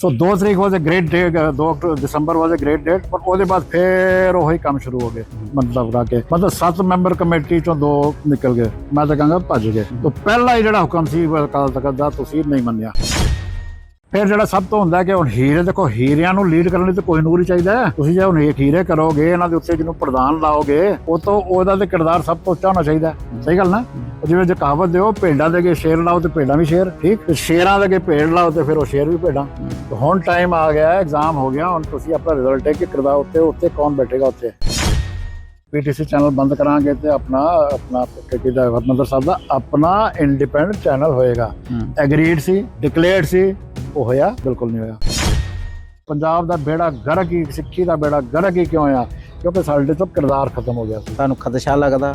ਸੋ 2 ਤਰੀਕ was a great day 2 ਦਸੰਬਰ was a great date ਪਰ ਉਹਦੇ ਬਾਅਦ ਫੇਰ ਉਹੀ ਕੰਮ ਸ਼ੁਰੂ ਹੋ ਗਏ ਮਤਲਬ ਰਾ ਕੇ। ਮਤਲਬ 7 ਮੈਂਬਰ ਕਮੇਟੀ ਚੋਂ ਦੋ ਨਿਕਲ ਗਏ। ਮੈਂ ਤਾਂ ਕਹਾਂਗਾ ਭੱਜ ਗਏ। ਤਾਂ ਪਹਿਲਾ ਹੀ ਜਿਹੜਾ ਹੁਕਮ ਸੀ ਅਕਾਲ ਤਖਤ ਦਾ ਤੁਸੀਂ ਨਹੀਂ ਮੰਨਿਆ। ਫਿਰ ਜਿਹੜਾ ਸਭ ਤੋਂ ਹੁੰਦਾ ਕਿ ਹੁਣ ਹੀਰੇ ਦੇਖੋ, ਹੀਰਿਆਂ ਨੂੰ ਲੀਡ ਕਰਨ ਲਈ ਤਾਂ ਕੋਈ ਨੂਰ ਹੀ ਚਾਹੀਦਾ ਹੈ। ਤੁਸੀਂ ਜੇ ਹੁਣ ਇਹ ਹੀਰੇ ਕਰੋਗੇ, ਇਹਨਾਂ ਦੇ ਉੱਤੇ ਜਿਹਨੂੰ ਪ੍ਰਧਾਨ ਲਾਓਗੇ, ਉਹ ਤੋਂ ਉਹਦਾ ਤੇ ਕਿਰਦਾਰ ਸਭ ਤੋਂ ਉੱਚਾ ਹੋਣਾ ਚਾਹੀਦਾ ਹੈ। ਸਹੀ ਗੱਲ ਨਾ ਜਿਵੇਂ ਜੇ ਕਹਾਵਤ ਦਿਓ, ਭੇਡਾਂ ਦੇ ਅੱਗੇ ਸ਼ੇਰ ਲਾਓ ਤੇ ਭੇਡਾਂ ਵੀ ਸ਼ੇਰ, ਠੀਕ ਤੇ ਸ਼ੇਰਾਂ ਦੇ ਅੱਗੇ ਭੇਡ ਲਾਓ ਤੇ ਫਿਰ ਉਹ ਸ਼ੇਰ ਵੀ ਭੇਡਾਂ ਹੁਣ ਟਾਈਮ ਆ ਗਿਆ ਐਗਜ਼ਾਮ ਹੋ ਗਿਆ, ਹੁਣ ਤੁਸੀਂ ਆਪਣਾ ਰਿਜ਼ਲਟ ਹੈ ਕਿ ਕਿਰਦਾਰ ਉੱਤੇ ਉੱਤੇ ਕੌਣ ਬੈਠੇਗਾ ਉੱਤੇ ਪੀਟੀਸੀ ਚੈਨਲ ਬੰਦ ਕਰਾਂਗੇ ਤੇ ਆਪਣਾ ਆਪਣਾ ਕਿਹਦਾ ਹਰਮੰਦਰ ਸਾਹਿਬ ਦਾ ਆਪਣਾ ਇੰਡੀਪੈਂਡੈਂਟ ਚੈਨਲ ਹੋਏਗਾ। ਐਗਰੀਡ ਸੀ ਡਿਕਲੇਅਰਡ ਸੀ ਉਹ ਹੋਇਆ ਬਿਲਕੁਲ ਨਹੀਂ ਹੋਇਆ। ਪੰਜਾਬ ਦਾ ਬੇੜਾ ਗਰਕ ਹੀ ਸਿੱਖੀ ਦਾ ਬੇੜਾ ਗਰਕ ਹੀ ਕਿਉਂ ਹੋਇਆ ਕਿਉਂਕਿ ਸਾਡੇ ਤੋਂ ਕਿਰਦਾਰ ਖਤਮ ਹੋ ਗਿਆ ਸੀ। ਤੁਹਾਨੂੰ ਖਦਸ਼ਾ ਲੱਗਦਾ?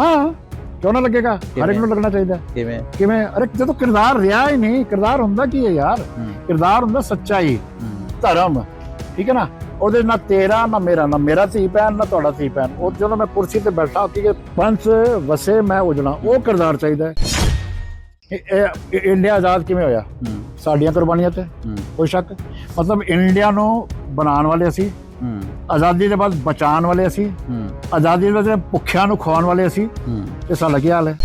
ਹਾਂ ਕਿਉਂ ਨਾ ਲੱਗੇਗਾ? ਹਰ ਇੱਕ? ਨੂੰ ਲੱਗਣਾ ਚਾਹੀਦਾ। ਕਿਵੇਂ? ਕਿਵੇਂ? ਅਰੇ ਜਦੋਂ ਕਿਰਦਾਰ ਰਿਹਾ ਹੀ ਨਹੀਂ ਕਿਰਦਾਰ ਹੁੰਦਾ ਕੀ ਹੈ ਯਾਰ? ਕਿਰਦਾਰ ਹੁੰਦਾ ਸੱਚਾਈ ਧਰਮ ਠੀਕ ਹੈ ਨਾ? ਉਹਦੇ ਨਾ ਤੇਰਾ ਨਾ ਮੇਰਾ ਨਾ ਮੇਰਾ ਧੀ ਭੈਣ ਨਾ ਤੁਹਾਡਾ ਧੀ ਭੈਣ। ਉਹ ਜਦੋਂ ਮੈਂ ਕੁਰਸੀ ਤੇ ਬੈਠਾ ਕਿ ਪੰਥ ਵਸੇ ਮੈਂ ਉਜਣਾ ਉਹ ਕਿਰਦਾਰ ਚਾਹੀਦਾ ਹੈ। ਇਹ- ਇਹ ਇਹ ਇੰਡੀਆ ਆਜ਼ਾਦ ਕਿਵੇਂ ਹੋਇਆ? ਸਾਡੀਆਂ ਕੁਰਬਾਨੀਆਂ ਤੇ? ਕੋਈ ਸ਼ੱਕ? ਮਤਲਬ ਇੰਡੀਆ ਨੂੰ ਬਣਾਉਣ ਵਾਲੇ ਅਸੀਂ ਆਜ਼ਾਦੀ ਦੇ ਬਾਅਦ ਬਚਾਉਣ ਵਾਲੇ ਅਸੀਂ ਆਜ਼ਾਦੀ ਦੇ ਬਾਅਦ ਭੁੱਖਿਆਂ ਨੂੰ ਖਵਾਉਣ ਵਾਲੇ ਅਸੀਂ ਹੂੰ, ਤੇ ਸਾਡਾ ਕੀ ਹਾਲ ਹੈ?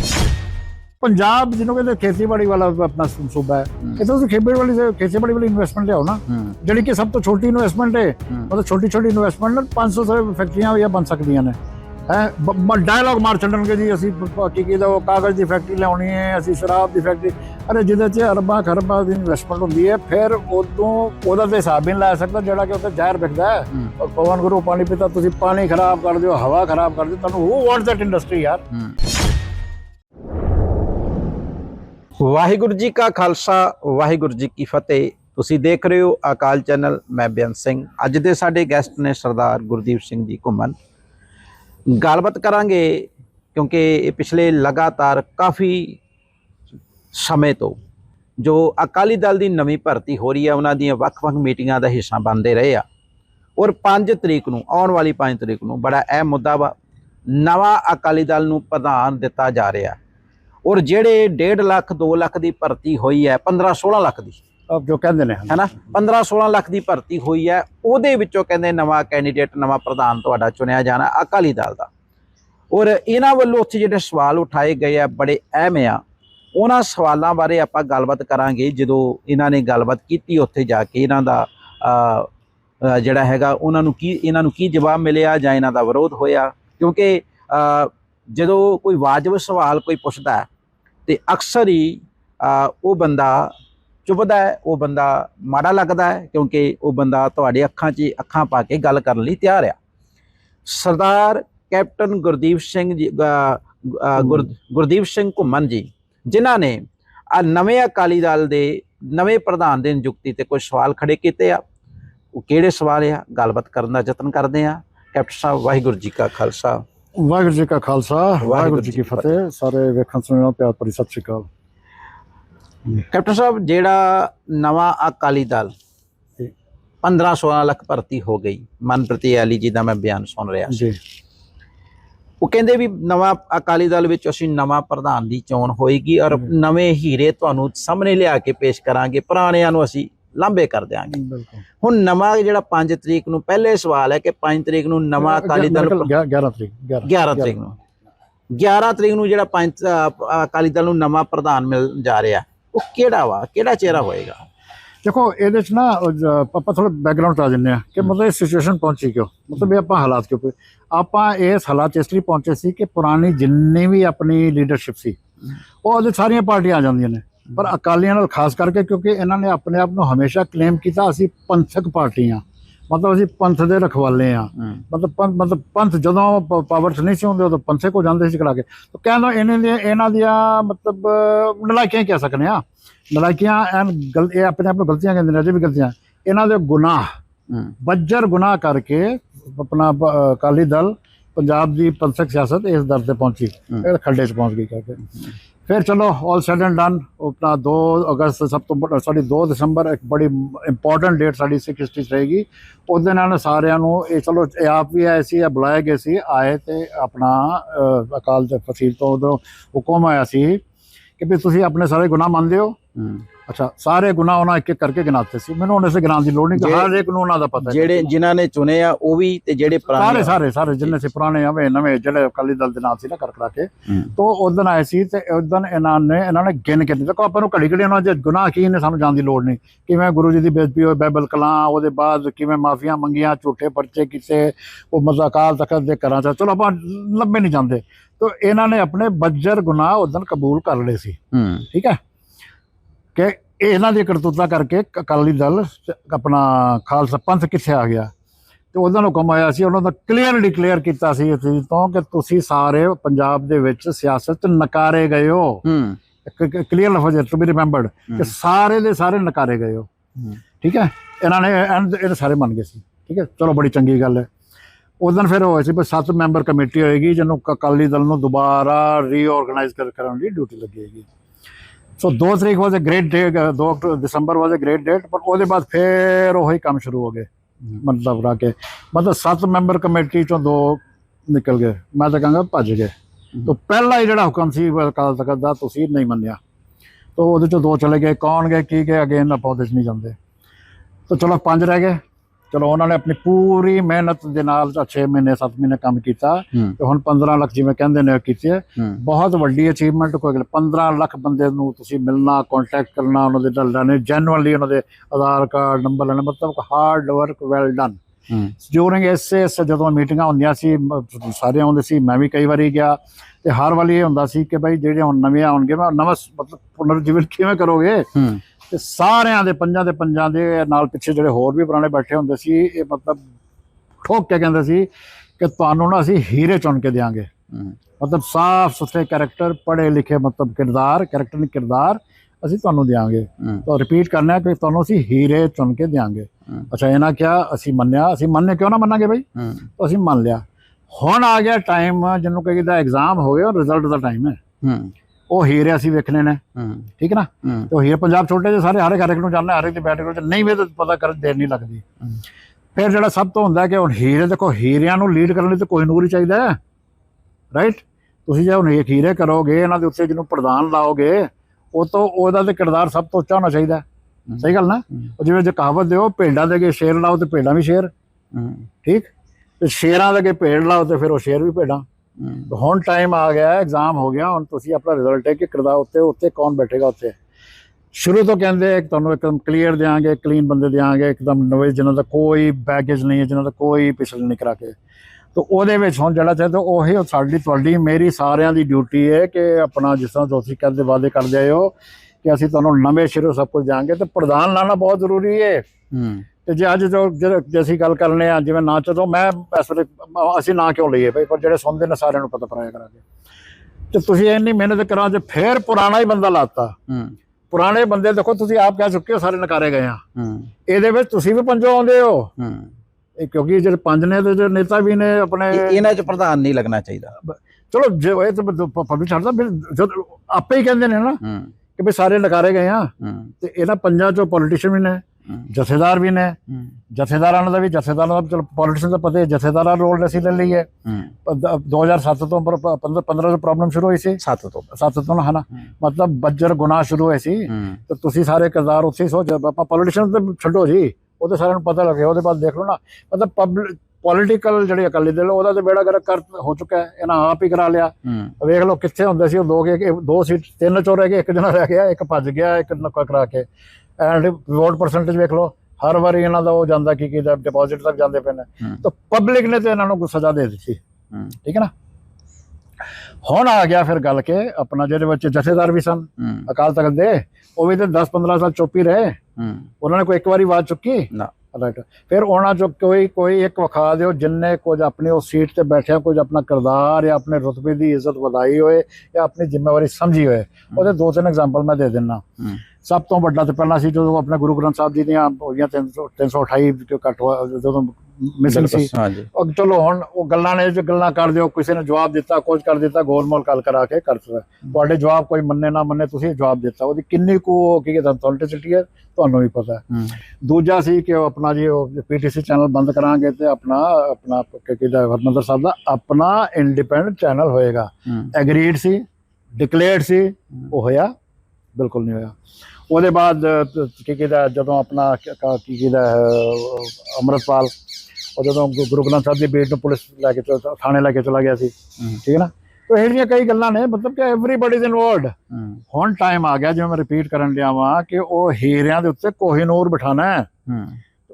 ਪੰਜਾਬ ਜਿਹਨੂੰ ਕਹਿੰਦੇ ਖੇਤੀਬਾੜੀ ਵਾਲਾ ਆਪਣਾ ਸੂਬਾ ਹੈ। ਇਹ ਤੁਸੀਂ ਖੇਤੀਬਾੜੀ ਵਾਲੀ ਖੇਤੀਬਾੜੀ ਵਾਲੀ ਇਨਵੈਸਟਮੈਂਟ ਲਿਆਓ ਨਾ। ਜਿਹੜੀ ਕਿ ਸਭ ਤੋਂ ਛੋਟੀ ਇਨਵੈਸਟਮੈਂਟ ਹੈ। ਮਤਲਬ ਛੋਟੀ ਛੋਟੀ ਇਨਵੈਸਟਮੈਂਟ ਨਾਲ 500 ਸੇ ਫੈਕਟਰੀਆਂ ਵੀ ਬਣ ਸਕਦੀਆਂ ਨੇ। ਹੈ ਡਾਇਲੌਗ ਮਾਰ ਛੱਡਣਗੇ ਜੀ ਅਸੀਂ ਪ- ਕੀ ਕਹਿੰਦਾ ਉਹ ਕਾਗਜ਼ ਦੀ ਫੈਕਟਰੀ ਲਿਆਉਣੀ ਹੈ ਅਸੀਂ ਸ਼ਰਾਬ ਦੀ ਫੈਕਟਰੀ ਅਰੇ ਜਿਹਦੇ 'ਚ ਅਰਬਾਂ ਖਰਬਾਂ ਦੀ ਇਨਵੈਸਟਮੈਂਟ ਹੁੰਦੀ ਹੈ ਫਿਰ ਉਦੋਂ ਉਹਦਾ ਤੇ ਹਿਸਾਬ ਨਹੀਂ ਲਾ ਸਕਦਾ ਜਿਹੜਾ ਕਿ ਉੱਥੇ ਜ਼ਹਿਰ ਵਿਕਦਾ ਹੈ। ਔਰ ਪਵਨ ਗੁਰੂ ਪਾਣੀ ਪਿਤਾ ਤੁਸੀਂ ਪਾਣੀ ਖਰਾਬ ਕਰ ਦਿਓ ਹਵਾ ਖਰਾਬ ਕਰ ਦਿਓ ਤੁਹਾਨੂੰ ਹੂ ਵਾਂਟਸ ਦੈਟ ਇੰਡਸਟਰੀ ਯਾਰ? ਵਾਹਿਗੁਰੂ ਜੀ ਕਾ ਖਾਲਸਾ, ਵਾਹਿਗੁਰੂ ਜੀ ਕੀ ਫਤਿਹ। ਤੁਸੀਂ ਦੇਖ ਰਹੇ ਹੋ ਅਕਾਲ ਚੈਨਲ, ਮੈਂ ਬੇਅੰਤ ਸਿੰਘ। ਅੱਜ ਦੇ ਸਾਡੇ ਗੈਸਟ ਨੇ ਸਰਦਾਰ ਗੁਰਦੀਪ ਸਿੰਘ ਜੀ ਘੁੰਮਣ। ਗੱਲਬਾਤ ਕਰਾਂਗੇ ਕਿਉਂਕਿ ਇਹ ਪਿਛਲੇ ਲਗਾਤਾਰ ਕਾਫੀ ਸਮੇਂ ਤੋਂ ਜੋ ਅਕਾਲੀ ਦਲ ਦੀ ਨਵੀਂ ਭਰਤੀ ਹੋ ਰਹੀ ਹੈ ਉਹਨਾਂ ਦੀਆਂ ਵੱਖ-ਵੱਖ ਮੀਟਿੰਗਾਂ ਦਾ ਹਿੱਸਾ ਬਣਦੇ ਰਹੇ ਆ। ਔਰ 5 ਤਰੀਕ ਨੂੰ, ਆਉਣ ਵਾਲੀ 5 ਤਰੀਕ ਨੂੰ ਬੜਾ ਅਹਿਮ ਮੁੱਦਾ ਵਾ, ਨਵਾਂ ਅਕਾਲੀ ਦਲ ਨੂੰ ਪ੍ਰਧਾਨ ਦਿੱਤਾ ਜਾ ਰਿਹਾ। ਔਰ ਜਿਹੜੇ 1.5 ਲੱਖ 2 ਲੱਖ ਦੀ ਭਰਤੀ ਹੋਈ ਹੈ 15 16 ਲੱਖ ਦੀ। ਅਬ ਜੋ ਕਹਿੰਦੇ ਨੇ ਹੈਨਾ 15 16 ਲੱਖ ਦੀ ਭਰਤੀ ਹੋਈ ਹੈ ਉਹਦੇ ਵਿੱਚੋਂ ਕਹਿੰਦੇ ਨਵਾਂ ਕੈਂਡੀਡੇਟ ਨਵਾਂ ਪ੍ਰਧਾਨ ਤੁਹਾਡਾ ਚੁਣਿਆ ਜਾਣਾ ਅਕਾਲੀ ਦਲ ਦਾ। ਔਰ ਇਹਨਾਂ ਵੱਲੋਂ ਉੱਥੇ ਜਿਹੜੇ ਸਵਾਲ ਉਠਾਏ ਗਏ ਆ ਬੜੇ ਅਹਿਮ ਆ। ਉਹਨਾਂ ਸਵਾਲਾਂ ਬਾਰੇ ਆਪਾਂ ਗੱਲਬਾਤ ਕਰਾਂਗੇ ਜਦੋਂ ਇਹਨਾਂ ਨੇ ਗੱਲਬਾਤ ਕੀਤੀ ਉੱਥੇ ਜਾ ਕੇ ਇਹਨਾਂ ਦਾ ਜਿਹੜਾ ਹੈਗਾ ਉਹਨਾਂ ਨੂੰ ਕੀ ਇਹਨਾਂ ਨੂੰ ਕੀ ਜਵਾਬ ਮਿਲਿਆ ਜਾਂ ਇਹਨਾਂ ਦਾ ਵਿਰੋਧ ਹੋਇਆ। ਕਿਉਂਕਿ ਜਦੋਂ ਕੋਈ ਵਾਜਬ ਸਵਾਲ ਕੋਈ ਪੁੱਛਦਾ ਹੈ ਤੇ ਅਕਸਰ ਹੀ ਉਹ ਬੰਦਾ ਚੁੱਭਦਾ ਹੈ ਉਹ ਬੰਦਾ ਮਾੜਾ ਲੱਗਦਾ ਹੈ ਕਿਉਂਕਿ ਉਹ ਬੰਦਾ ਤੁਹਾਡੇ ਅੱਖਾਂ 'ਚ ਅੱਖਾਂ ਪਾ ਕੇ ਗੱਲ ਕਰਨ ਲਈ ਤਿਆਰ ਆ। ਸਰਦਾਰ ਕੈਪਟਨ ਗੁਰਦੀਪ ਸਿੰਘ ਜੀ ਗੁਰਦੀਪ ਸਿੰਘ ਘੁੰਮਣ ਜੀ ਜਿਨ੍ਹਾਂ ਨੇ ਆ ਨਵੇਂ ਅਕਾਲੀ ਦਲ ਦੇ ਨਵੇਂ ਪ੍ਰਧਾਨ ਦੇ ਨਿਯੁਕਤੀ ਤੇ ਕੁਝ ਸਵਾਲ ਖੜੇ ਕੀਤੇ ਆ। ਉਹ ਕਿਹੜੇ ਸਵਾਲ ਆ? ਗੱਲਬਾਤ ਕਰਨ ਦਾ ਯਤਨ ਕਰਦੇ ਆ। ਕੈਪਟਨ ਸਾਹਿਬ ਵਾਹਿਗੁਰੂ ਜੀ ਕਾ ਖਾਲਸਾ। ਵਾਹਿਗੁਰੂ ਜੀ ਕਾ ਖਾਲਸਾ ਵਾਹਿਗੁਰੂ ਜੀ ਕੀ ਫਤਿਹ। ਸਾਰੇ ਵੇਖਣ ਸੁਣਨ ਵਾਲਿਆਂ ਨੂੰ ਪਿਆਰ ਭਰੀ ਸਤਿ ਸ਼੍ਰੀ ਅਕਾਲ। ਕੈਪਟਨ ਸਾਹਿਬ ਜਿਹੜਾ ਨਵਾਂ ਅਕਾਲੀ ਦਲ ਜੀ। 15 16 ਲੱਖ ਭਰਤੀ ਹੋ ਗਈ ਮਨਪ੍ਰੀਤ ਆਲੀ ਜੀ ਦਾ ਮੈਂ ਬਿਆਨ ਸੁਣ ਰਿਹਾ ਸੀ। ਉਹ ਕਹਿੰਦੇ ਵੀ ਨਵਾਂ ਅਕਾਲੀ ਦਲ ਵਿੱਚ ਅਸੀਂ ਨਵਾਂ ਪ੍ਰਧਾਨ ਦੀ ਚੋਣ ਹੋਏਗੀ ਔਰ। ਨਵੇਂ ਹੀਰੇ ਤੁਹਾਨੂੰ ਸਾਹਮਣੇ ਲਿਆ ਕੇ ਪੇਸ਼ ਕਰਾਂਗੇ ਪੁਰਾਣਿਆਂ ਨੂੰ ਅਸੀਂ ਲਾਂਬੇ ਕਰ ਦਿਆਂਗੇ। ਹੁਣ ਨਵਾਂ ਜਿਹੜਾ 5 ਤਰੀਕ ਨੂੰ ਪਹਿਲੇ ਸਵਾਲ ਹੈ ਕਿ 5 ਤਰੀਕ ਨੂੰ ਨਵਾਂ ਅਕਾਲੀ ਦਲ 11 ਤਰੀਕ 11 ਤਰੀਕ ਨੂੰ। 11 ਤਰੀਕ ਨੂੰ ਜਿਹੜਾ ਪੰਜ ਅਕਾਲੀ ਦਲ ਨੂੰ ਨਵਾਂ ਪ੍ਰਧਾਨ ਮਿਲ ਜਾ ਰਿਹਾ ਉਹ ਕਿਹੜਾ ਵਾ? ਕਿਹੜਾ ਚਿਹਰਾ ਹੋਏਗਾ? ਦੇਖੋ ਇਹਦੇ ਚ ਨਾ ਆਪਾਂ ਥੋੜਾ ਬੈਕਗ੍ਰਾਉਂਡ ਆ ਜੰਨੇ ਆ ਕਿ ਮਤਲਬ ਇਹ ਸਿਚੁਏਸ਼ਨ ਪਹੁੰਚੀ ਕਿਉਂ? ਮਤਲਬ ਇਹ ਆਪਾਂ ਹਾਲਾਤ ਕਿਉਂ ਆਪਾਂ ਇਸ ਹਾਲਾਤ 'ਚ ਇਸ ਲਈ ਪਹੁੰਚੇ ਸੀ ਕਿ ਪੁਰਾਣੀ ਜਿੰਨੀ ਵੀ ਆਪਣੀ ਲੀਡਰਸ਼ਿਪ ਸੀ ਉਹ ਉਹਦੇ ਸਾਰੀਆਂ ਪਾਰਟੀਆਂ ਆ ਜਾਂਦੀਆਂ ਨੇ। ਪਰ ਅਕਾਲੀਆਂ ਨਾਲ ਖਾਸ ਕਰਕੇ ਕਿਉਂਕਿ ਇਹਨਾਂ ਨੇ ਆਪਣੇ ਆਪ ਨੂੰ ਹਮੇਸ਼ਾ ਕਲੇਮ ਕੀਤਾ ਅਸੀਂ ਪੰਥਕ ਪਾਰਟੀਆਂ। ਮਤਲਬ ਅਸੀਂ ਪੰਥ ਦੇ ਰਖਵਾਲੇ ਆ ਮਤਲਬ ਪੰਥ ਮਤਲਬ ਪੰਥ ਜਦੋਂ ਪਾਵਰ 'ਚ ਨਹੀਂ ਸੀ ਹੁੰਦੇ ਉਦੋਂ ਪੰਥੇ ਕੋ ਜਾਂਦੇ ਸੀ ਕਰਾ ਕੇ। ਤਾਂ ਕਹਿੰਦਾ ਇਹਨਾਂ ਦੀਆਂ ਇਹਨਾਂ ਦੀਆਂ ਮਤਲਬ ਨਲਾਇਕੀਆਂ ਕਹਿ ਸਕਨੇ ਆ? ਨਲਾਇਕੀਆਂ ਐਨ ਗਲ ਇਹ ਆਪਣੇ ਆਪ ਨੂੰ ਗਲਤੀਆਂ ਕਹਿੰਦੇ ਨੇ ਅਜੇ ਵੀ ਗਲਤੀਆਂ। ਇਹਨਾਂ ਦੇ ਗੁਨਾਹ ਬੱਜਰ ਗੁਨਾਹ ਕਰਕੇ ਆਪਣਾ ਅਕਾਲੀ ਦਲ ਪੰਜਾਬ ਦੀ ਪੰਥਕ ਸਿਆਸਤ ਇਸ ਦਰ ਤੇ ਪਹੁੰਚੀ। ਇਹ ਖੱਡੇ 'ਚ ਪਹੁੰਚ ਗਈ ਕਰਕੇ। ਫਿਰ ਚਲੋ ਆਲ ਸੈਡ ਐਂਡ ਡਨ ਆਪਣਾ 2 ਅਗਸਤ ਸਭ ਤੋਂ ਸਾਡੀ 2 ਦਸੰਬਰ ਇੱਕ ਬੜੀ ਇੰਪੋਰਟੈਂਟ ਡੇਟ ਸਾਡੀ ਸਿੱਖ ਹਿਸਟਰੀ 'ਚ ਰਹੇਗੀ ਉਹਦੇ ਨਾਲ ਸਾਰਿਆਂ ਨੂੰ ਇਹ ਚਲੋ ਇਹ ਆਪ ਵੀ ਆਏ ਸੀ ਜਾਂ ਬੁਲਾਏ ਗਏ ਸੀ ਆਏ ਤੇ ਆਪਣਾ ਅਕਾਲ ਤਖਤ ਫਸੀਲ ਤੋਂ ਉਦੋਂ ਹੁਕਮ ਆਇਆ ਸੀ ਕਿ ਵੀ ਤੁਸੀਂ ਆਪਣੇ ਸਾਰੇ ਗੁਨਾਹ ਮੰਨਦੇ ਹੋ ਅੱਛਾ ਸਾਰੇ ਗੁਨਾਹ ਉਹਨਾਂ ਇੱਕ ਇੱਕ ਕਰਕੇ ਗਿਣਾਤੇ ਸੀ। ਮੈਨੂੰ ਉਹਨਾਂ ਸੇ ਗਿਣਾਉਣ ਦੀ ਲੋੜ ਨਹੀਂ ਕਿ ਹਰ ਇੱਕ ਨੂੰ ਉਹਨਾਂ ਦਾ ਪਤਾ ਹੈ। ਜਿਹੜੇ ਜਿਨ੍ਹਾਂ ਨੇ ਚੁਣੇ ਆ ਉਹ ਵੀ ਤੇ ਜਿਹੜੇ ਪੁਰਾਣੇ ਸਾਰੇ। ਸਾਰੇ ਸਾਰੇ ਜਿੰਨੇ ਸੀ ਪੁਰਾਣੇ ਆਵੇ ਨਵੇਂ ਜਿਹੜੇ ਅਕਾਲੀ ਦਲ ਦੇ ਨਾਲ ਸੀ ਨਾ ਕਰ ਕਰਾ ਕੇ। ਤੋਂ ਉਦੋਂ ਆਏ ਸੀ ਤੇ ਉਦੋਂ ਇਹਨਾਂ ਨੇ ਇਹਨਾਂ ਨੇ ਗਿਣ ਕੇ ਦੇਖੋ ਆਪਾਂ ਨੂੰ ਘੜੀ ਘੜੀ ਉਹਨਾਂ ਦੇ ਗੁਨਾਹ ਕੀ ਨੇ ਸਾਨੂੰ ਜਾਣ ਦੀ ਲੋੜ ਨਹੀਂ। ਕਿਵੇਂ ਗੁਰੂ ਜੀ ਦੀ ਬੇਇੱਜ਼ਤੀ ਹੋਈ ਬਾਈਬਲ ਕਲਾਂ ਉਹਦੇ ਬਾਅਦ ਕਿਵੇਂ ਮਾਫੀਆਂ ਮੰਗੀਆਂ ਝੂਠੇ ਪਰਚੇ ਕੀਤੇ ਉਹ ਮਜ਼ਾਕਾਲ ਤਖਤ ਦੇ ਘਰਾਂ ਚ ਚਲੋ ਆਪਾਂ ਲੰਬੇ ਨਹੀਂ ਜਾਂਦੇ। ਤੋਂ ਇਹਨਾਂ ਨੇ ਆਪਣੇ ਬੱਜਰ ਗੁਨਾਹ ਉਦੋਂ ਕਬੂਲ ਕਰ ਲਏ ਸੀ। ਠੀਕ ਹੈ? ਕਿ ਇਹ ਇਹਨਾਂ ਦੀ ਕਰਤੂਤਾਂ ਕਰਕੇ ਅਕਾਲੀ ਦਲ ਆਪਣਾ ਖਾਲਸਾ ਪੰਥ ਕਿੱਥੇ ਆ ਗਿਆ। ਤੇ ਉਹਨਾਂ ਨੂੰ ਹੁਕਮ ਆਇਆ ਸੀ ਉਹਨਾਂ ਦਾ ਕਲੀਅਰ ਡਿਕਲੇਅਰ ਕੀਤਾ ਸੀ ਇਸ ਚੀਜ਼ ਤੋਂ ਕਿ ਤੁਸੀਂ ਸਾਰੇ ਪੰਜਾਬ ਦੇ ਵਿੱਚ ਸਿਆਸਤ ਨਕਾਰੇ ਗਏ ਹੋ। ਹੂੰ। ਕਲੀਅਰ ਲਫ਼ਜ਼ ਟੂ ਬੀ ਰਿਮੈਂਬਰਡ ਕਿ ਸਾਰੇ ਦੇ ਸਾਰੇ ਨਕਾਰੇ ਗਏ ਹੋ। ਠੀਕ ਹੈ? ਇਹਨਾਂ ਨੇ ਇਹ ਸਾਰੇ ਮੰਨ ਗਏ ਸੀ। ਠੀਕ ਹੈ? ਚਲੋ ਬੜੀ ਚੰਗੀ ਗੱਲ ਹੈ। ਉਸ ਦਿਨ ਫਿਰ ਹੋਇਆ ਸੀ ਵੀ ਸੱਤ ਮੈਂਬਰ ਕਮੇਟੀ ਹੋਏਗੀ ਜਿਹਨੂੰ ਅਕਾਲੀ ਦਲ ਨੂੰ ਦੁਬਾਰਾ ਰੀਆਰਗੇਨਾਈਜ਼ ਕਰਨ ਦੀ ਡਿਊਟੀ ਲੱਗੇਗੀ ਸੋ 2 ਤਰੀਕ ਵਾਸ ਅ ਗ੍ਰੇਟ ਡੇ 2 ਅਕਤੂਬਰ ਦਸੰਬਰ ਵਾਸ ਅ ਗ੍ਰੇਟ ਡੇਟ ਪਰ ਉਹਦੇ ਬਾਅਦ ਫਿਰ ਉਹੀ ਕੰਮ ਸ਼ੁਰੂ ਹੋ ਗਏ ਮਤਲਬ ਰਾ ਕੇ ਮਤਲਬ ਸੱਤ ਮੈਂਬਰ ਕਮੇਟੀ ਚੋਂ ਦੋ ਨਿਕਲ ਗਏ ਮੈਂ ਤਾਂ ਕਹਾਂਗਾ ਭੱਜ ਗਏ ਤਾਂ ਪਹਿਲਾ ਹੀ ਜਿਹੜਾ ਹੁਕਮ ਸੀ ਅਕਾਲ ਤਖਤ ਦਾ ਤੁਸੀਂ ਨਹੀਂ ਮੰਨਿਆ ਤਾਂ ਉਹਦੇ ਚੋਂ ਦੋ ਚਲੇ ਗਏ ਕੌਣ ਗਏ ਕੀ ਗਏ ਅਗੇਨ ਆਪਾਂ ਉਹਦੇ 'ਚ ਨਹੀਂ ਜਾਂਦੇ ਤਾਂ ਚਲੋ ਪੰਜ ਰਹਿ ਗਏ ਚਲੋ ਉਹਨਾਂ ਨੇ ਆਪਣੀ ਪੂਰੀ ਮਿਹਨਤ ਦੇ ਨਾਲ 6 ਮਹੀਨੇ 7 ਮਹੀਨੇ ਕੰਮ ਕੀਤਾ ਤੇ ਹੁਣ 15 ਲੱਖ ਜਿਵੇਂ ਕਹਿੰਦੇ ਨੇ ਕੀਤੀ ਹੈ। ਬਹੁਤ ਵੱਡੀ ਅਚੀਵਮੈਂਟ ਕੋਈ ਗੱਲ 15 ਲੱਖ ਬੰਦੇ ਨੂੰ ਤੁਸੀਂ ਮਿਲਣਾ ਕੰਟੈਕਟ ਕਰਨਾ ਉਹਨਾਂ ਦੇ ਨਾਲ ਲੈਣੇ ਜੈਨੂਅਲੀ ਉਹਨਾਂ ਦੇ ਆਧਾਰ ਕਾਰਡ ਨੰਬਰ ਲੈਣਾ ਮਤਲਬ hard work well done during ਐਸੇ ਜਦੋਂ ਮੀਟਿੰਗਾਂ ਹੁੰਦੀਆਂ ਸੀ ਸਾਰੇ ਆਉਂਦੇ ਸੀ ਮੈਂ ਵੀ ਕਈ ਵਾਰੀ ਗਿਆ ਤੇ ਹਰ ਵਾਰੀ ਇਹ ਹੁੰਦਾ ਸੀ ਕਿ ਭਾਈ ਜਿਹੜੇ ਹੁਣ ਨਵੇਂ ਆਉਣਗੇ ਮੈਂ ਨਵਾਂ ਮਤਲਬ ਪੁਨਰ ਜੀਵਨ ਕਿਵੇਂ ਕਰੋਗੇ? ਤੇ ਸਾਰਿਆਂ ਦੇ ਪੰਜਾਂ ਦੇ ਪੰਜਾਂ ਦੇ ਨਾਲ ਪਿੱਛੇ ਜਿਹੜੇ ਹੋਰ ਵੀ ਪੁਰਾਣੇ ਬੈਠੇ ਹੁੰਦੇ ਸੀ ਇਹ ਮਤਲਬ ਠੋਕ ਕੇ ਕਹਿੰਦੇ ਸੀ ਕਿ ਤੁਹਾਨੂੰ ਨਾ ਅਸੀਂ ਹੀਰੇ ਚੁਣ ਕੇ ਦੇਾਂਗੇ ਮਤਲਬ ਸਾਫ਼ ਸੁਥਰੇ ਕੈਰੈਕਟਰ ਪੜ੍ਹੇ ਲਿਖੇ ਮਤਲਬ ਕਿਰਦਾਰ ਕੈਰੈਕਟਰ ਨਹੀਂ ਕਿਰਦਾਰ ਅਸੀਂ ਤੁਹਾਨੂੰ ਦੇਾਂਗੇ ਤਾਂ ਰਿਪੀਟ ਕਰਨਾ ਕਿ ਤੁਹਾਨੂੰ ਅਸੀਂ ਹੀਰੇ ਚੁਣ ਕੇ ਦੇਾਂਗੇ। ਅੱਛਾ ਇਹਨਾਂ ਕਿਹਾ ਅਸੀਂ ਮੰਨਿਆ ਅਸੀਂ ਮੰਨੇ ਕਿਉਂ ਨਾ ਮੰਨਾਂਗੇ ਬਈ? ਤਾਂ ਅਸੀਂ ਮੰਨ ਲਿਆ। ਹੁਣ ਆ ਗਿਆ ਟਾਈਮ ਜਿਹਨੂੰ ਕਹੀਦਾ ਐਗਜ਼ਾਮ ਹੋ ਗਿਆ ਰਿਜ਼ਲਟ ਦਾ ਟਾਈਮ ਹੂੰ। ਉਹ ਹੀਰੇ ਅਸੀਂ ਵੇਖਣੇ ਨੇ। ਠੀਕ ਹੈ ਨਾ? ਤੇ ਉਹ ਹੀਰੇ ਪੰਜਾਬ ਛੋਟੇ ਜਿਹੇ ਸਾਰੇ ਹਰ ਇੱਕ ਨੂੰ ਜਾਣਦੇ ਹਰ ਇੱਕ ਦੀ ਬੈਟਿੰਗ ਵਿੱਚ ਨਹੀਂ ਵੀ ਤਾਂ ਪਤਾ ਕਰਨ ਦੇਰ ਨਹੀਂ ਲੱਗਦੀ। ਫਿਰ ਜਿਹੜਾ ਸਭ ਤੋਂ ਹੁੰਦਾ ਕਿ ਹੁਣ ਹੀਰੇ ਦੇਖੋ ਹੀਰਿਆਂ ਨੂੰ ਲੀਡ ਕਰਨ ਲਈ ਤਾਂ ਕੋਈ ਨੂਰ ਹੀ ਚਾਹੀਦਾ ਹੈ। ਰਾਈਟ ਤੁਸੀਂ ਜੇ ਹੁਣ ਇਹ ਹੀਰੇ ਕਰੋਗੇ ਇਹਨਾਂ ਦੇ ਉੱਤੇ ਜਿਹਨੂੰ ਪ੍ਰਧਾਨ ਲਾਓਗੇ ਉਹ ਤੋਂ ਉਹਦਾ ਤੇ ਕਿਰਦਾਰ ਸਭ ਤੋਂ ਉੱਚਾ ਹੋਣਾ ਚਾਹੀਦਾ। ਸਹੀ ਗੱਲ ਨਾ। ਉਹ ਜਿਵੇਂ ਜੇ ਕਹਾਵਤ ਦਿਓ ਭੇਡਾਂ ਦੇ ਅੱਗੇ ਸ਼ੇਰ ਲਾਓ ਤੇ ਭੇਡਾਂ ਵੀ ਸ਼ੇਰ। ਠੀਕ? ਤੇ ਸ਼ੇਰਾਂ ਦੇ ਅੱਗੇ ਭੇਡ ਲਾਓ ਤੇ ਫਿਰ ਉਹ ਸ਼ੇਰ ਵੀ ਭੇਡਾਂ। ਹੁਣ ਟਾਈਮ ਆ ਗਿਆ ਐਗਜ਼ਾਮ ਹੋ ਗਿਆ ਹੁਣ ਤੁਸੀਂ ਆਪਣਾ ਰਿਜ਼ਲਟ ਹੈ ਕਿ ਕਿਰਦਾਰ ਉੱਤੇ ਉੱਤੇ ਕੌਣ ਬੈਠੇਗਾ ਉੱਤੇ ਸ਼ੁਰੂ ਤੋਂ ਕਹਿੰਦੇ ਇੱਕ ਤੁਹਾਨੂੰ ਇੱਕਦਮ ਕਲੀਅਰ ਦੇਾਂਗੇ ਕਲੀਨ ਬੰਦੇ ਦੇਾਂਗੇ ਇੱਕਦਮ ਨਵੇਂ ਜਿਨ੍ਹਾਂ ਦਾ ਕੋਈ ਬੈਗੇਜ ਨਹੀਂ ਹੈ ਜਿਨ੍ਹਾਂ ਦਾ ਕੋਈ ਪਿਛਲ ਨਹੀਂ ਕਰਾ ਕੇ। ਤਾਂ ਉਹਦੇ ਵਿੱਚ ਹੁਣ ਜਿਹੜਾ ਚਾਹੀਦਾ ਉਹੀ ਉਹ ਸਾਡੀ ਤੁਹਾਡੀ ਮੇਰੀ ਸਾਰਿਆਂ ਦੀ ਡਿਊਟੀ ਹੈ ਕਿ ਆਪਣਾ ਜਿਸ ਤਰ੍ਹਾਂ ਤੁਸੀਂ ਕਹਿੰਦੇ ਵਾਅਦੇ ਕਰਦੇ ਹੋ ਕਿ ਅਸੀਂ ਤੁਹਾਨੂੰ ਨਵੇਂ ਸਿਰੋਂ ਸਭ ਕੁਝ ਦਿਆਂਗੇ ਤੇ ਪ੍ਰਧਾਨ ਲਾਣਾ ਬਹੁਤ ਜ਼ਰੂਰੀ ਹੈ। ਹੂੰ। ਤੇ ਜੇ ਅੱਜ ਜੋ ਜੇ ਅਸੀਂ ਗੱਲ ਕਰਨੇ ਆ ਜਿਵੇਂ ਨਾ ਚਲੋ ਮੈਂ ਇਸ ਵੇਲੇ ਅਸੀਂ ਨਾ ਕਿਉਂ ਲਈਏ ਭਾਈ ਪਰ ਜਿਹੜੇ ਸੁਣਦੇ ਨੇ ਸਾਰਿਆਂ ਨੂੰ ਪਤਾ ਪਰਾਇਆ ਕਰਾਂਗੇ। ਤੇ ਤੁਸੀਂ ਇੰਨੀ ਮਿਹਨਤ ਕਰਾਂ ਜੇ ਫੇਰ ਪੁਰਾਣਾ ਹੀ ਬੰਦਾ ਲਾਤਾ। ਹੂੰ। ਪੁਰਾਣੇ ਬੰਦੇ ਦੇਖੋ ਤੁਸੀਂ ਆਪ ਕਹਿ ਚੁੱਕੇ ਹੋ ਸਾਰੇ ਨਕਾਰੇ ਗਏ ਆ। ਹੂੰ। ਇਹਦੇ ਵਿੱਚ ਤੁਸੀਂ ਵੀ ਪੰਜੋ ਆਉਂਦੇ ਹੋ। ਹੂੰ। ਇਹ ਕਿਉਂਕਿ ਜਿਹੜੇ ਪੰਜ ਨੇ ਤੇ ਨੇਤਾ ਵੀ ਨੇ ਆਪਣੇ ਇਹ- ਇਹਨਾਂ ਚ ਪ੍ਰਧਾਨ ਨਹੀਂ ਲੱਗਣਾ ਚਾਹੀਦਾ। ਚਲੋ ਜੇ ਇਹ ਤਾਂ ਪਬਲਿਕ ਛੱਡਦਾ ਫਿਰ ਆਪੇ ਹੀ ਕਹਿੰਦੇ ਨੇ ਨਾ ਹੂੰ। ਕਿ ਵੀ ਸਾਰੇ ਨਕਾਰੇ ਗਏ ਆ। ਹੂੰ। ਤੇ ਇਹਨਾਂ ਪੰਜਾਂ ਚੋਂ ਪੋਲੀਟੀਸ਼ੀਅਨ ਵੀ ਨੇ। ਜਥੇਦਾਰ ਵੀ ਨੇ। ਜਥੇਦਾਰਾਂ ਦਾ ਵੀ ਜਥੇਦਾਰਾਂ ਦਾ ਚਲੋ ਪੋਲੀਟੀਸ਼ੀਅਨ ਦਾ ਪਤਾ ਹੈ ਜਥੇਦਾਰਾਂ ਰੋਲ ਅਸੀਂ ਲੈ ਲਈਏ। ਹੂੰ। ਪ- ਦ- 2007 ਤੋਂ 15 15 ਤੋਂ ਪ੍ਰੋਬਲਮ ਸ਼ੁਰੂ ਹੋਈ ਸੀ। ਸੱਤ ਤੋਂ। 7 ਤੋਂ ਨਾ ਹਨਾ। ਮਤਲਬ ਬੱਜਰ ਗੁਨਾਹ ਸ਼ੁਰੂ ਹੋਏ ਸੀ। ਤੇ ਤੁਸੀਂ ਸਾਰੇ ਕਿਰਦਾਰ ਉੱਥੇ ਸੋਚ ਆਪਾਂ ਪੋਲੀਟੀਸ਼ੀਅਨ ਤੇ ਛੱਡੋ ਜੀ। ਉਹ ਤੇ ਸਾਰਿਆਂ ਨੂੰ ਪਤਾ ਲੱਗੇ ਉਹਦੇ ਬਾਅਦ ਦੇਖ ਲਓ ਨਾ। ਮਤਲਬ ਪਬਲਿਕ ਪੋਲੀਟੀਕਲ ਜਿਹੜੇ ਅਕਾਲੀ ਦਲ ਉਹਦਾ ਤੇ ਬੇੜਾ ਗਰਕ ਕਰ ਹੋ ਚੁੱਕਾ ਹੈ। ਇਹਨਾਂ ਆਪ ਹੀ ਕਰਾ ਲਿਆ। ਵੇਖ ਲਓ ਕਿੱਥੇ ਹੁੰਦੇ ਸੀ ਉਹ ਦੋ ਕੇ ਦੋ ਸੀਟ ਤਿੰਨ ਚੋਂ ਰਹਿ ਗਏ ਇੱਕ ਜਣਾ ਰਹਿ ਗਿਆ ਇੱਕ ਭੱਜ ਗਿਆ ਇੱਕ ਨੱਕਾ ਕਰਾ ਕੇ। ਐਂਡ ਵੋਟ ਪਰਸੈਂਟੇਜ ਵੇਖ ਲਓ ਹਰ ਵਾਰੀ ਇਹਨਾਂ ਦਾ ਉਹ ਜਾਂਦਾ ਕੀ ਕੀ ਡਿਪੋਜ਼ਿਟ ਤੱਕ ਜਾਂਦੇ ਪਏ ਨੇ। ਤਾਂ ਪਬਲਿਕ ਨੇ ਤੇ ਇਹਨਾਂ ਨੂੰ ਸਜ਼ਾ ਦੇ ਦਿੱਤੀ। ਠੀਕ ਹੈ ਨਾ? ਹੁਣ ਆ ਗਿਆ ਫਿਰ ਗੱਲ ਕੇ ਆਪਣਾ ਜਿਹਦੇ ਵਿੱਚ ਜਥੇਦਾਰ ਵੀ ਸਨ ਅਕਾਲ ਤਖਤ ਦੇ ਉਹ ਵੀ ਤੇ 10 15 ਸਾਲ ਚੁੱਪ ਹੀ ਰਹੇ। ਉਹਨਾਂ ਨੇ ਕੋਈ ਇੱਕ ਵਾਰੀ ਆਵਾਜ਼ ਚੁੱਕੀ? ਨਾ। ਰਾਈਟ ਫਿਰ ਉਹਨਾਂ ਚੋਂ ਕੋਈ ਕੋਈ ਇੱਕ ਵਿਖਾ ਦਿਓ ਜਿੰਨੇ ਕੁਝ ਆਪਣੀ ਉਹ ਸੀਟ ਤੇ ਬੈਠਿਆ ਕੁਝ ਆਪਣਾ ਕਿਰਦਾਰ ਜਾਂ ਆਪਣੇ ਰੁਤਬੇ ਦੀ ਇੱਜ਼ਤ ਵਧਾਈ ਹੋਏ ਜਾਂ ਆਪਣੀ ਜ਼ਿੰਮੇਵਾਰੀ ਸਮਝੀ ਹੋਏ ਉਹਦੇ ਦੋ ਤਿੰਨ ਐਗਜ਼ਾਮਪਲ ਮੈਂ ਦੇ ਦਿੰਨਾ ਸਭ ਤੋਂ ਵੱਡਾ ਤੇ ਪਹਿਲਾਂ ਸੀ ਜਦੋਂ ਆਪਣੇ ਗੁਰੂ ਗ੍ਰੰਥ ਸਾਹਿਬ ਜੀ ਦੀਆਂ ਹੋਈਆਂ 300 328 ਜੋ ਘੱਟ ਹੋਇਆ, ਜਦੋਂ ਮਿਸਿੰਗ ਸੀ। ਹਾਂਜੀ। ਉਹ ਚਲੋ ਹੁਣ ਉਹ ਗੱਲਾਂ ਨੇ ਜੋ ਗੱਲਾਂ ਕਰ ਦਿਓ ਕਿਸੇ ਨੇ ਜਵਾਬ ਦਿੱਤਾ ਕੁਝ ਕਰ ਦਿੱਤਾ ਗੋਲਮੋਲ ਗੱਲ ਕਰਾ ਕੇ ਕਰ ਤੁਹਾਡੇ ਜਵਾਬ ਕੋਈ ਮੰਨੇ ਨਾ ਮੰਨੇ ਤੁਸੀਂ ਜਵਾਬ ਦਿੱਤਾ। ਉਹਦੀ ਕਿੰਨੀ ਕੁ ਉਹ ਕੀ ਕਹਿੰਦਾ ਅਥੈਂਟਿਸਿਟੀ ਹੈ ਤੁਹਾਨੂੰ ਵੀ ਪਤਾ ਦੂਜਾ ਸੀ ਕਿ ਉਹ ਆਪਣਾ ਜੀ ਉਹ ਪੀਟੀਸੀ ਚੈਨਲ ਬੰਦ ਕਰਾਂਗੇ ਤੇ ਆਪਣਾ ਆਪਣਾ ਕਹਿੰਦਾ ਹਰਮੰਦਰ ਸਾਹਿਬ ਦਾ ਆਪਣਾ ਇੰਡੀਪੈਂਡੈਂਟ ਚੈਨਲ ਹੋਏਗਾ। ਐਗਰੀਡ ਸੀ ਡਿਕਲੇਅਰਡ ਸੀ ਉਹ ਹੋਇਆ ਬਿਲਕੁਲ ਨਹੀਂ ਹੋਇਆ। ਉਹਦੇ ਬਾਅਦ ਕੀ ਕਹਿੰਦਾ ਜਦੋਂ ਆਪਣਾ ਕ- ਕਹਿੰਦਾ ਅ, ਅੰਮ੍ਰਿਤਪਾਲ ਉਹ ਜਦੋਂ ਗੁ- ਗੁਰੂ ਗ੍ਰੰਥ ਸਾਹਿਬ ਦੀ ਬੇਟ ਨੂੰ ਪੁਲਿਸ ਲੈ ਕੇ ਥਾਣੇ ਲੈ ਕੇ ਚਲਾ ਗਿਆ ਸੀ। ਠੀਕ ਹੈ ਨਾ? ਤਾਂ ਇਹ ਜਿਹੜੀਆਂ ਕਈ ਗੱਲਾਂ ਨੇ ਮਤਲਬ ਕਿ ਐਵਰੀਬਾਡੀ ਇਜ਼ ਇਨਵੋਲਡ ਹੂੰ। ਹੁਣ ਟਾਈਮ ਆ ਗਿਆ ਜਿਵੇਂ ਮੈਂ ਰਿਪੀਟ ਕਰਨ ਲਿਆ ਵਾਂ ਕਿ ਉਹ ਹੀਰਿਆਂ ਦੇ ਉੱਤੇ ਕੋਹੀਨੂਰ ਬਿਠਾਣਾ ਹੈ। ਹੂੰ।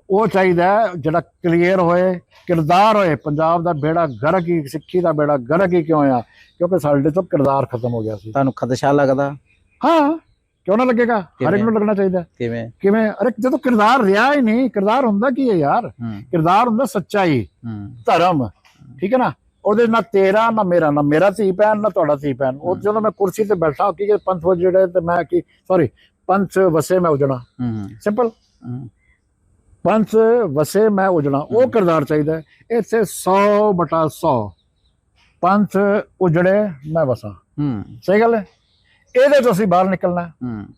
ਉਹ ਚਾਹੀਦਾ ਹੈ ਜਿਹੜਾ ਕਲੀਅਰ ਹੋਏ ਕਿਰਦਾਰ ਹੋਏ। ਪੰਜਾਬ ਦਾ ਬੇੜਾ ਗਰਕ ਹੀ ਸਿੱਖੀ ਦਾ ਬੇੜਾ ਗਰਕ ਹੀ ਕਿਉਂ ਆ? ਕਿਉਂਕਿ ਸਾਡੇ ਤੋਂ ਕਿਰਦਾਰ ਖਤਮ ਹੋ ਗਿਆ ਸੀ। ਤੁਹਾਨੂੰ ਖਦਸ਼ਾ ਲੱਗਦਾ? ਹਾਂ। ਕਿਉਂ ਨਾ ਲੱਗੇਗਾ? ਹਰ ਇੱਕ? ਨੂੰ ਲੱਗਣਾ ਚਾਹੀਦਾ। ਕਿਵੇਂ? ਕਿਵੇਂ? ਅਰੇ ਜਦੋਂ ਕਿਰਦਾਰ ਰਿਹਾ ਹੀ ਨਹੀਂ ਕਿਰਦਾਰ ਹੁੰਦਾ ਕੀ ਹੈ ਯਾਰ? ਕਿਰਦਾਰ ਹੁੰਦਾ ਸੱਚਾਈ ਧਰਮ ਠੀਕ ਹੈ ਨਾ? ਉਹਦੇ ਨਾ ਤੇਰਾ ਨਾ ਮੇਰਾ ਨਾ ਮੇਰਾ ਧੀ ਭੈਣ ਨਾ ਤੁਹਾਡਾ ਧੀ ਭੈਣ। ਉਹ ਜਦੋਂ ਮੈਂ ਕੁਰਸੀ ਤੇ ਬੈਠਾ ਕੀ ਪੰਥ ਵ ਜਿਹੜੇ ਤੇ ਮੈਂ ਕੀ ਸੌਰੀ ਪੰਥ ਵਸੇ ਮੈਂ ਉਜਣਾ। ਸਿੰਪਲ ਪੰਥ ਵਸੇ ਮੈਂ ਉਜਣਾ। ਉਹ ਕਿਰਦਾਰ ਚਾਹੀਦਾ। ਇੱਥੇ 100 ਬਟਾ 100 ਪੰਥ ਉਜੜੇ ਮੈਂ ਵਸਾਂ। ਹੂੰ। ਸਹੀ ਗੱਲ ਹੈ? ਇਹਦੇ ਤੋਂ ਅਸੀਂ ਬਾਹਰ ਨਿਕਲਣਾ